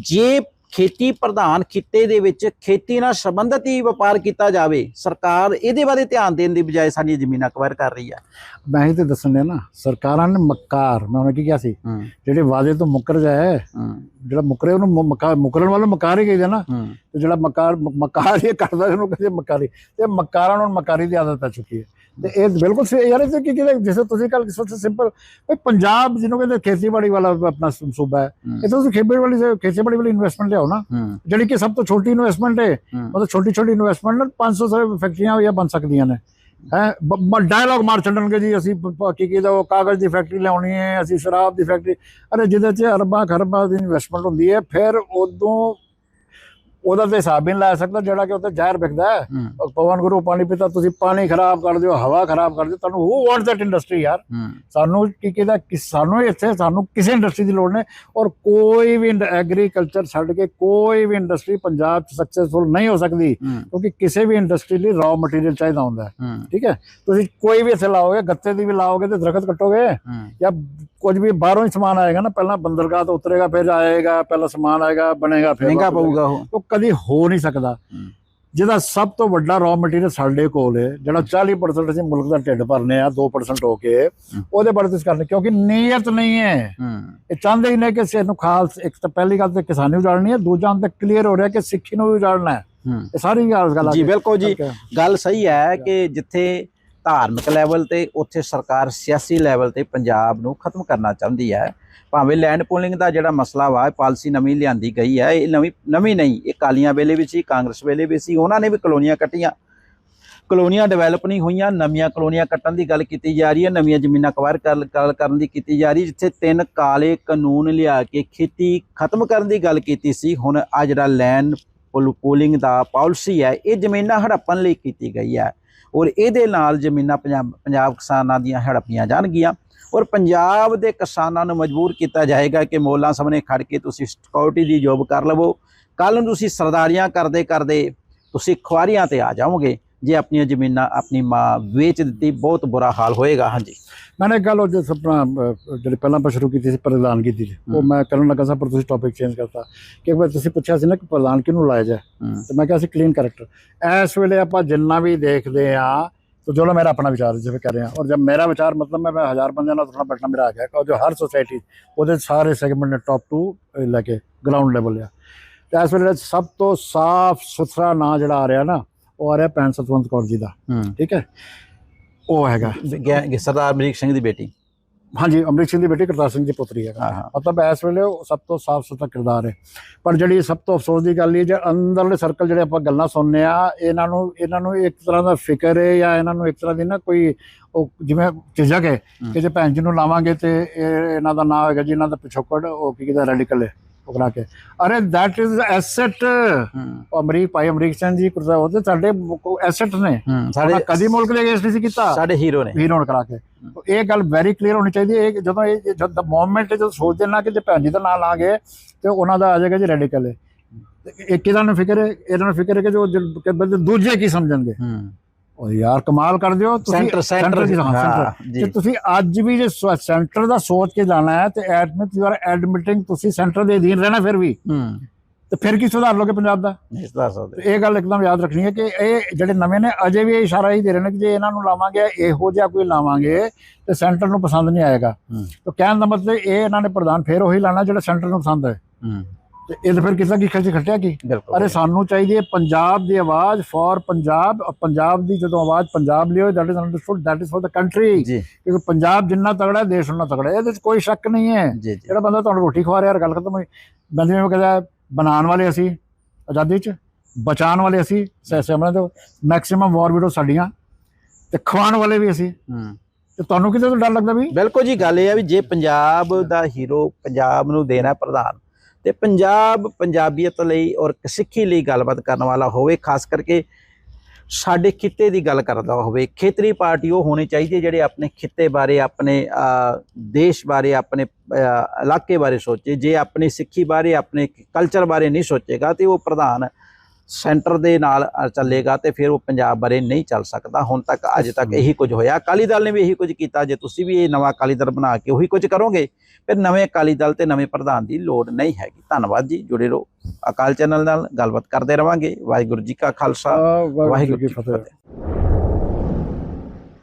ਜੇ ਖੇਤੀ ਪ੍ਰਧਾਨ ਖਿੱਤੇ ਦੇ ਵਿੱਚ ਖੇਤੀ ਨਾਲ ਸੰਬੰਧਿਤ ਹੀ ਵਪਾਰ ਕੀਤਾ ਜਾਵੇ ਸਰਕਾਰ ਇਹਦੇ ਬਾਰੇ ਧਿਆਨ ਦੇਣ ਦੀ ਬਜਾਏ ਸਾਡੀਆਂ ਜ਼ਮੀਨਾਂ ਅਕਵਾਇਰ ਕਰ ਰਹੀ ਹੈ ਮੈਂ ਹੀ ਤੇ ਦੱਸਣ ਡਿਆ ਨਾ ਸਰਕਾਰਾਂ ਨੇ ਮੱਕਾਰ ਮੈਂ ਉਹਨੇ ਕੀ ਕਿਹਾ ਸੀ? ਜਿਹੜੇ ਵਾਅਦੇ ਤੋਂ ਮੁੱਕਰ ਜਾਏ ਜਿਹੜਾ ਮੁੱਕਰੇ ਉਹਨੂੰ ਮੁੱਕਰਨ ਵਾਲਾ ਮਕਾਰ ਹੀ ਕਹਿੰਦੇ ਨਾ ਤੇ ਜਿਹੜਾ ਮਕਾਰ ਮਕਾਰ ਇਹ ਕਰਦਾ ਉਹਨੂੰ ਕਹਿੰਦੇ ਮਕਾਰੀ। ਤੇ ਮਕਾਰਾਂ ਨੂੰ ਮਕਾਰੀ ਦੀ ਆਦਤ ਪੈ ਚੁੱਕੀ ਹੈ। ਤੇ ਇਹ ਬਿਲਕੁਲ ਯਾਰ ਇਹ ਕੀ ਕਹਿੰਦੇ ਜਿਵੇਂ ਤੁਸੀਂ ਕੱਲ ਸੋਚ ਸਿੰਪਲ ਵੀ ਪੰਜਾਬ ਜਿਹਨੂੰ ਕਹਿੰਦੇ ਖੇਤੀਬਾੜੀ ਵਾਲਾ ਆਪਣਾ ਸੂਬਾ ਹੈ। ਇਹ ਤਾਂ ਤੁਸੀਂ ਖੇਤੀਬਾੜੀ ਵਾਲੀ ਖੇਤੀਬਾੜੀ ਵਾਲੀ ਇਨਵੈਸਟਮੈਂਟ ਲਿਆਓ ਨਾ। ਜਿਹੜੀ ਕਿ ਸਭ ਤੋਂ ਛੋਟੀ ਇਨਵੈਸਟਮੈਂਟ ਹੈ। ਮਤਲਬ ਛੋਟੀ ਛੋਟੀ ਇਨਵੈਸਟਮੈਂਟ ਨਾਲ 500 ਸੇ ਫੈਕਟਰੀਆਂ ਜਾਂ ਬਣ ਸਕਦੀਆਂ ਨੇ। ਹੈ? ਡਾਇਲੌਗ ਮਾਰ ਛੱਡਣਗੇ ਜੀ ਅਸੀਂ ਪ- ਕੀ ਕਹਿੰਦਾ ਉਹ ਕਾਗਜ਼ ਦੀ ਫੈਕਟਰੀ ਲਿਆਉਣੀ ਹੈ ਅਸੀਂ ਸ਼ਰਾਬ ਦੀ ਫੈਕਟਰੀ ਅਰੇ ਜਿਹਦੇ 'ਚ ਅਰਬਾਂ ਖਰਬਾਂ ਦੀ ਇਨਵੈਸਟਮੈਂਟ ਹੁੰਦੀ ਹੈ ਫਿਰ ਉਦੋਂ ਉਹਦਾ ਤੇ ਹਿਸਾਬ ਨਹੀਂ ਲਾ ਸਕਦਾ ਜਿਹੜਾ ਕਿ ਉੱਥੇ ਜ਼ਹਿਰ ਵਿਕਦਾ ਹੈ। ਪਵਨ ਗੁਰੂ ਪਾਣੀ ਪਿਤਾ ਤੁਸੀਂ ਪਾਣੀ ਖਰਾਬ ਕਰ ਦਿਓ ਹਵਾ ਖਰਾਬ ਕਰ ਦਿਓ ਤੁਹਾਨੂੰ ਹੂ ਵਾਂਟ ਦੈਟ ਇੰਡਸਟਰੀ ਯਾਰ? ਸਾਨੂੰ ਕੀ ਕਹਿੰਦਾ ਸਾਨੂੰ ਇੱਥੇ ਸਾਨੂੰ ਕਿਸੇ ਇੰਡਸਟਰੀ ਦੀ ਲੋੜ ਨਹੀਂ। ਔਰ ਕੋਈ ਵੀ ਐਗਰੀਕਲਚਰ ਛੱਡ ਕੇ ਕੋਈ ਵੀ ਇੰਡਸਟਰੀ ਪੰਜਾਬ 'ਚ ਸਕਸੈਸਫੁਲ ਨਹੀਂ ਹੋ ਸਕਦੀ ਕਿਉਂਕਿ ਕਿਸੇ ਵੀ ਇੰਡਸਟਰੀ ਲਈ ਰॉ ਮਟੀਰੀਅਲ ਚਾਹੀਦਾ ਹੁੰਦਾ ਠੀਕ ਹੈ? ਤੁਸੀਂ ਕੋਈ ਵੀ ਇੱਥੇ ਲਾਓਗੇ ਗੱਤੇ ਦੀ ਵੀ ਲਾਓਗੇ ਤੇ ਦਰਖਤ ਕੱਟੋਗੇ ਜਾਂ ਕੁਝ ਵੀ ਬਾਹਰੋਂ ਹੀ ਸਮਾਨ ਆਏਗਾ ਨਾ ਪਹਿਲਾਂ ਬੰਦਰਗਾਹ ਤੋਂ ਉਤਰੇਗਾ ਫਿਰ ਆਏਗਾ ਪਹਿਲਾਂ ਸਮਾਨ ਆਏਗਾ ਬਣੇਗਾ ਫਿਰ ਮਹਿੰਗਾ ਪਊਗਾ ਉਹ ਕਦੀ ਹੋ ਨਹੀਂ ਸਕਦਾ। ਜਿਹਦਾ ਸਭ ਤੋਂ ਵੱਡਾ ਰॉ ਮਟੀਰੀਅਲ ਸਾਡੇ ਕੋਲ ਹੈ ਜਿਹੜਾ 40% ਅਸੀਂ ਮੁਲਕ ਦਾ ਢਿੱਡ ਭਰਨੇ ਆ 2% ਹੋ ਕੇ। ਉਹਦੇ ਬਾਰੇ ਤੁਸੀਂ ਕਰਨੀ ਕਿਉਂਕਿ ਨੀਅਤ ਨਹੀਂ ਹੈ। ਇਹ ਚਾਹੁੰਦੇ ਹੀ ਨੇ ਕਿ ਸਿਰ ਨੂੰ ਖਾਲਸ ਇੱਕ ਤਾਂ ਪਹਿਲੀ ਗੱਲ ਤੇ ਕਿਸਾਨੀ ਉਜਾੜਨੀ ਹੈ ਦੂਜਾ ਤੱਕ ਕਲੀਅਰ ਹੋ ਰਿਹਾ ਕਿ ਸਿੱਖੀ ਨੂੰ ਵੀ ਉਜਾੜਨਾ ਹੈ। ਇਹ ਸਾਰੀ ਗੱਲ ਗੱਲ ਜੀ ਬਿਲਕੁਲ ਜੀ। ਗੱਲ ਸਹੀ ਹੈ ਕਿ ਜਿੱਥੇ ਧਾਰਮਿਕ ਲੈਵਲ ਤੇ ਉੱਥੇ ਸਰਕਾਰ ਸਿਆਸੀ ਲੈਵਲ ਤੇ ਪੰਜਾਬ ਨੂੰ ਖਤਮ ਕਰਨਾ ਚਾਹੁੰਦੀ ਹੈ ਭਾਵੇਂ ਲੈਂਡ ਪੂਲਿੰਗ ਦਾ ਜਿਹੜਾ ਮਸਲਾ ਵਾ ਪਾਲਿਸੀ ਨਵੀਂ ਲਿਆਂਦੀ ਗਈ ਹੈ, ਇਹ ਨਵੀਂ ਨਵੀਂ ਨਹੀਂ, ਇਹ ਕਾਲੀਆਂ ਵੇਲੇ ਵੀ ਸੀ, ਕਾਂਗਰਸ ਵੇਲੇ ਵੀ ਸੀ, ਉਹਨਾਂ ਨੇ ਵੀ ਕਲੋਨੀਆਂ ਕੱਟੀਆਂ। ਕਲੋਨੀਆਂ ਡਿਵੈਲਪ ਨਹੀਂ ਹੋਈਆਂ, ਨਵੀਆਂ ਕਲੋਨੀਆਂ ਕੱਟਣ ਦੀ ਗੱਲ ਕੀਤੀ ਜਾ ਰਹੀ ਹੈ, ਨਵੀਆਂ ਜ਼ਮੀਨਾਂ ਕਵਾਇਰ ਕਰ- ਕਰ- ਕਰਨ ਦੀ ਕੀਤੀ ਜਾ ਰਹੀ, ਜਿੱਥੇ ਤਿੰਨ ਕਾਲੇ ਕਾਨੂੰਨ ਲਿਆ ਕੇ ਖੇਤੀ ਖਤਮ ਕਰਨ ਦੀ ਗੱਲ ਕੀਤੀ ਸੀ, ਹੁਣ ਆ ਜਿਹੜਾ ਲੈਂਡ ਪੂਲਿੰਗ ਦਾ ਪਾਲਿਸੀ ਹੈ, ਇਹ ਜ਼ਮੀਨਾਂ ਹੜੱਪਣ ਲਈ ਕੀਤੀ ਗਈ ਹੈ। ਔਰ ਇਹਦੇ ਨਾਲ ਜ਼ਮੀਨਾਂ ਪੰਜਾਬ ਪੰਜਾਬ ਕਿਸਾਨਾਂ ਦੀਆਂ ਹੜੱਪੀਆਂ ਜਾਣਗੀਆਂ। ਔਰ ਪੰਜਾਬ ਦੇ ਕਿਸਾਨਾਂ ਨੂੰ ਮਜਬੂਰ ਕੀਤਾ ਜਾਏਗਾ ਕਿ ਮੋਲਾਂ ਸਾਹਮਣੇ ਖੜ ਕੇ ਤੁਸੀਂ ਸਿਕਿਉਰਿਟੀ ਦੀ ਜੋਬ ਕਰ ਲਵੋ। ਕੱਲ ਨੂੰ ਤੁਸੀਂ ਸਰਦਾਰੀਆਂ ਕਰਦੇ ਕਰਦੇ ਤੁਸੀਂ ਖੁਆਰੀਆਂ ਤੇ ਆ ਜਾਓਗੇ ਜੇ ਆਪਣੀਆਂ ਜ਼ਮੀਨਾਂ ਆਪਣੀ ਮਾਂ ਵੇਚ ਦਿੱਤੀ ਬਹੁਤ ਬੁਰਾ ਹਾਲ ਹੋਏਗਾ। ਹਾਂਜੀ। ਮੈਂ ਇੱਕ ਗੱਲ ਉਹ ਜਿਸ ਆਪਣਾ ਜਿਹੜੇ ਪਹਿਲਾਂ ਆਪਾਂ ਸ਼ੁਰੂ ਕੀਤੀ ਸੀ ਪ੍ਰਦਾਨ ਕੀਤੀ ਉਹ ਮੈਂ ਕਰਨ ਲੱਗਾ ਸਾਂ ਪਰ ਤੁਸੀਂ ਟੌਪਿਕ ਚੇਂਜ ਕਰਤਾ। ਕਿ ਇੱਕ ਵਾਰ ਤੁਸੀਂ ਪੁੱਛਿਆ ਸੀ ਨਾ ਕਿ ਪ੍ਰਧਾਨ ਕਿਹਨੂੰ ਲਾਇਆ ਜਾਏ ਤੇ ਮੈਂ ਕਿਹਾ ਸੀ ਕਲੀਨ ਕੈਰੈਕਟਰ ਇਸ ਵੇਲੇ ਆਪਾਂ ਜਿੰਨਾ ਵੀ ਦੇਖਦੇ ਆ तो जो मेरा अपना विचार है जिसे कह रहे हैं और जब मेरा विचार मतलब मैं मैं हजार बंदे ਨਾਲ ਥੋੜਾ ਬੈਠਣਾ ਮੇਰਾ ਆ ਗਿਆ और जो हर सोसाइटी ਉਹਦੇ ਸਾਰੇ ਸੈਗਮੈਂਟ ਨੇ ਟੌਪ ਟੂ ਲੈ ਕੇ ਗਰਾਊਂਡ ਲੈਵਲ ਆ ਤੇ ਇਸ ਵੇਲੇ ਸਭ ਤੋਂ ਸਾਫ਼ ਸੁਥਰਾ ਨਾਂ ਜਿਹੜਾ ਆ ਰਿਹਾ ਨਾ ਉਹ ਆ ਰਿਹਾ ਭੈਣ ਸਤਵੰਤ ਕੌਰ ਜੀ ਦਾ ਹੂੰ ਠੀਕ ਹੈ ਉਹ ਹੈਗਾ ਗ- ਸਰਦਾਰ ਅਮਰੀਕ ਸਿੰਘ ਦੀ ਬੇਟੀ ਹਾਂਜੀ ਅੰਮ੍ਰਿਤ ਸਿੰਘ ਦੀ ਬੇਟੀ ਕਰਤਾਰ ਸਿੰਘ ਦੀ ਪੁੱਤਰੀ ਹੈਗਾ। ਹਾਂ ਮਤਲਬ ਇਸ ਵੇਲੇ ਉਹ ਸਭ ਤੋਂ ਸਾਫ਼ ਸੁਥਰਾ ਕਿਰਦਾਰ ਹੈ। ਪਰ ਜਿਹੜੀ ਸਭ ਤੋਂ ਅਫਸੋਸ ਦੀ ਗੱਲ ਇਹ ਜੇ ਅੰਦਰਲੇ ਸਰਕਲ ਜਿਹੜੇ ਆਪਾਂ ਗੱਲਾਂ ਸੁਣਨੇ ਆ ਇਹਨਾਂ ਨੂੰ ਇਹਨਾਂ ਨੂੰ ਇੱਕ ਤਰ੍ਹਾਂ ਦਾ ਫਿਕਰ ਹੈ ਜਾਂ ਇਹਨਾਂ ਨੂੰ ਇੱਕ ਤਰ੍ਹਾਂ ਦੀ ਨਾ ਕੋਈ ਉਹ ਜਿਵੇਂ ਝਿਜਕ ਹੈ। ਕਿ ਜੇ ਭੈਣ ਜੀ ਨੂੰ ਲਾਵਾਂਗੇ ਤੇ ਇਹ ਇਹਨਾਂ ਦਾ ਨਾਮ ਹੋਏਗਾ ਜੀ ਇਹਨਾਂ ਦਾ ਪਿਛੋਕੜ ਉਹ ਕੀ ਕਹਿੰਦਾ ਰੈਡੀਕਲ ਹੈ। ਕਰਾ ਕੇ। ਅਰੇ ਦੈਟ ਇਜ਼ ਐਸੈਟ ਅਮਰੀਕ ਭਾਈ ਅਮਰੀਕ ਸਿੰਘ ਜੀ ਕੁਰਜ਼ਾ ਉਹਦੇ ਸਾਡੇ ਐਸੈਟ ਨੇ। ਸਾਡੇ ਕਦੀ ਮੁਲਕ ਦੇ ਅਗੇਂਸਟ ਨਹੀਂ ਸੀ ਕੀਤਾ। ਸਾਡੇ ਹੀਰੋ ਨੇ। ਹੋਣ ਕਰਾ ਕੇ। ਇਹ ਗੱਲ ਵੈਰੀ ਕਲੀਅਰ ਹੋਣੀ ਚਾਹੀਦੀ ਹੈ। ਇਹ ਜਦੋਂ ਇਹ ਇਹ ਜਦ ਮੂਵਮੈਂਟ ਜਦੋਂ ਸੋਚਦੇ ਨਾ ਕਿ ਜੇ ਭੈਣ ਜੀ ਦਾ ਨਾਂ ਲਾਂਗੇ ਤੇ ਉਹਨਾਂ ਦਾ ਆ ਜਾਏਗਾ ਜੀ ਰੈਡੀਕਲ ਹੈ ਤੇ ਇੱਕ ਇਹਨਾਂ ਨੂੰ ਫਿਕਰ ਹੈ? ਇਹਨਾਂ ਨੂੰ ਫਿਕਰ ਹੈ ਕਿ ਜੋ ਦੂਜੇ ਕੀ ਸਮਝਣਗੇ? ਉਹ ਯਾਰ ਕਮਾਲ ਕਰ ਦਿਓ। ਸੈਂਟਰ ਸੈਂਟਰ ਦੀ ਹਾਂ। ਹਾਂ ਤੁਸੀਂ ਅੱਜ ਵੀ ਜੇ ਸੈਂਟਰ ਦਾ ਸੋਚ ਕੇ ਜਾਣਾ ਹੈ ਤੇ ਐਡਮਿਟ ਯੂ ਆਰ ਐਡਮਿਟਿੰਗ ਤੁਸੀਂ ਸੈਂਟਰ ਦੇ ਅਧੀਨ ਰਹਿਣਾ ਫਿਰ ਵੀ। ਹੂੰ। ਤੇ ਫਿਰ ਕੀ ਸੁਧਾਰ ਲੋਗੇ ਪੰਜਾਬ ਦਾ? ਇਸ ਦਾ ਸਕਦੇ। ਇਹ ਗੱਲ ਇੱਕਦਮ ਯਾਦ ਰੱਖਣੀ ਹੈ ਕਿ ਇਹ ਜਿਹੜੇ ਨਵੇਂ ਨੇ ਅਜੇ ਵੀ ਇਹ ਇਸ਼ਾਰਾ ਹੀ ਦੇ ਰਹੇ ਨੇ ਕਿ ਜੇ ਇਹਨਾਂ ਨੂੰ ਲਾਵਾਂਗੇ ਇਹੋ ਜਿਹਾ ਕੋਈ ਲਾਵਾਂਗੇ ਤੇ ਸੈਂਟਰ ਨੂੰ ਪਸੰਦ ਨਹੀਂ ਆਏਗਾ। ਹੂੰ। ਤਾਂ ਕਹਿਣ ਦਾ ਮਤਲਬ ਇਹ ਇਹਨਾਂ ਨੇ ਪ੍ਰਧਾਨ ਫੇਰ ਉਹੀ ਲਾਣਾ ਜਿਹੜਾ ਸੈਂਟਰ ਨੂੰ ਪਸੰਦ ਹੈ। ਹੂੰ। ਤੇ ਇਹ ਤਾਂ ਫਿਰ ਕਿਸੇ ਕੀ ਖਿੱਚ ਖੱਟਿਆ ਕੀ? ਅਰੇ ਸਾਨੂੰ ਚਾਹੀਦੀ ਹੈ ਪੰਜਾਬ ਦੀ ਆਵਾਜ਼ ਫॉर ਪੰਜਾਬ ਪੰਜਾਬ ਦੀ ਜਦੋਂ ਆਵਾਜ਼ ਪੰਜਾਬ ਲਿਓ that is understood that is for the country ਕਿਉਂਕਿ ਪੰਜਾਬ ਜਿੰਨਾ ਤਗੜਾ ਦੇਸ਼ ਉਨਾ ਤਗੜਾ ਇਹਦੇ ਵਿੱਚ ਕੋਈ ਸ਼ੱਕ ਨਹੀਂ ਹੈ। ਜਿਹੜਾ ਬੰਦਾ ਤੁਹਾਨੂੰ ਰੋਟੀ ਖਵਾ ਰਿਹਾ ਗੱਲ ਖਤਮ ਹੋਈ ਬੰਦੇ ਨੂੰ ਕਹਿੰਦਾ ਬਣਾਉਣ ਵਾਲੇ ਅਸੀਂ ਆਜ਼ਾਦੀ ਚ ਬਚਾਉਣ ਵਾਲੇ ਅਸੀਂ ਸੈਮਣਾ ਦੇ ਮੈਕਸਿਮਮ ਵਾਰ ਵੀਡੋ ਸਾਡੀਆਂ ਤੇ ਖਵਾਉਣ ਵਾਲੇ ਵੀ ਅਸੀਂ। ਹੂੰ। ਤੇ ਤੁਹਾਨੂੰ ਕਿਤੇ ਤੋਂ ਡਰ ਲੱਗਦਾ ਵੀ? ਬਿਲਕੁਲ ਜੀ ਗੱਲ ਇਹ ਹੈ ਵੀ ਜੇ ਪੰਜਾਬ ਦਾ ਹੀਰੋ ਪੰਜਾਬ ਨੂੰ ਦੇਣਾ ਪ੍ਰਧਾਨ ਤੇ ਪੰਜਾਬ ਪੰਜਾਬੀਅਤ ਲਈ ਔਰ ਸਿੱਖੀ ਲਈ ਗੱਲਬਾਤ ਕਰਨ ਵਾਲਾ ਹੋਵੇ, ਖਾਸ ਕਰਕੇ ਸਾਡੇ ਖਿੱਤੇ ਦੀ ਗੱਲ ਕਰਦਾ ਹੋਵੇ, ਖੇਤਰੀ ਪਾਰਟੀ ਉਹ ਹੋਣੀ ਚਾਹੀਦੀ ਹੈ ਜਿਹੜੇ ਆਪਣੇ ਖਿੱਤੇ ਬਾਰੇ, ਆਪਣੇ ਦੇਸ਼ ਬਾਰੇ, ਆਪਣੇ ਇਲਾਕੇ ਬਾਰੇ ਸੋਚੇ, ਜੇ ਆਪਣੀ ਸਿੱਖੀ ਬਾਰੇ, ਆਪਣੇ ਕਲਚਰ ਬਾਰੇ ਨਹੀਂ ਸੋਚੇਗਾ ਤੇ ਉਹ ਪ੍ਰਧਾਨ ਸੈਂਟਰ ਦੇ ਨਾਲ ਚੱਲੇਗਾ ਤੇ ਫਿਰ ਉਹ ਪੰਜਾਬ ਬਾਰੇ ਨਹੀਂ ਚੱਲ ਸਕਦਾ। ਹੁਣ ਤੱਕ ਅੱਜ ਤੱਕ ਇਹੀ ਕੁਝ ਹੋਇਆ। ਅਕਾਲੀ ਦਲ ਨੇ ਵੀ ਇਹੀ ਕੁਝ ਕੀਤਾ। ਜੇ ਤੁਸੀਂ ਵੀ ਇਹ ਨਵਾਂ ਅਕਾਲੀ ਦਲ ਬਣਾ ਕੇ ਉਹੀ ਕੁਝ ਕਰੋਗੇ ਫਿਰ ਨਵੇਂ ਅਕਾਲੀ ਦਲ ਤੇ ਨਵੇਂ ਪ੍ਰਧਾਨ ਦੀ ਲੋੜ ਨਹੀਂ ਹੈਗੀ। ਧੰਨਵਾਦ ਜੀ। ਜੁੜੇ ਰਹੋ ਅਕਾਲ ਚੈਨਲ ਨਾਲ। ਗੱਲਬਾਤ ਕਰਦੇ ਰਵਾਂਗੇ। ਵਾਹਿਗੁਰੂ ਜੀ ਕਾ ਖਾਲਸਾ। ਵਾਹਿਗੁਰੂ ਜੀ ਕੀ ਫਤਿਹ।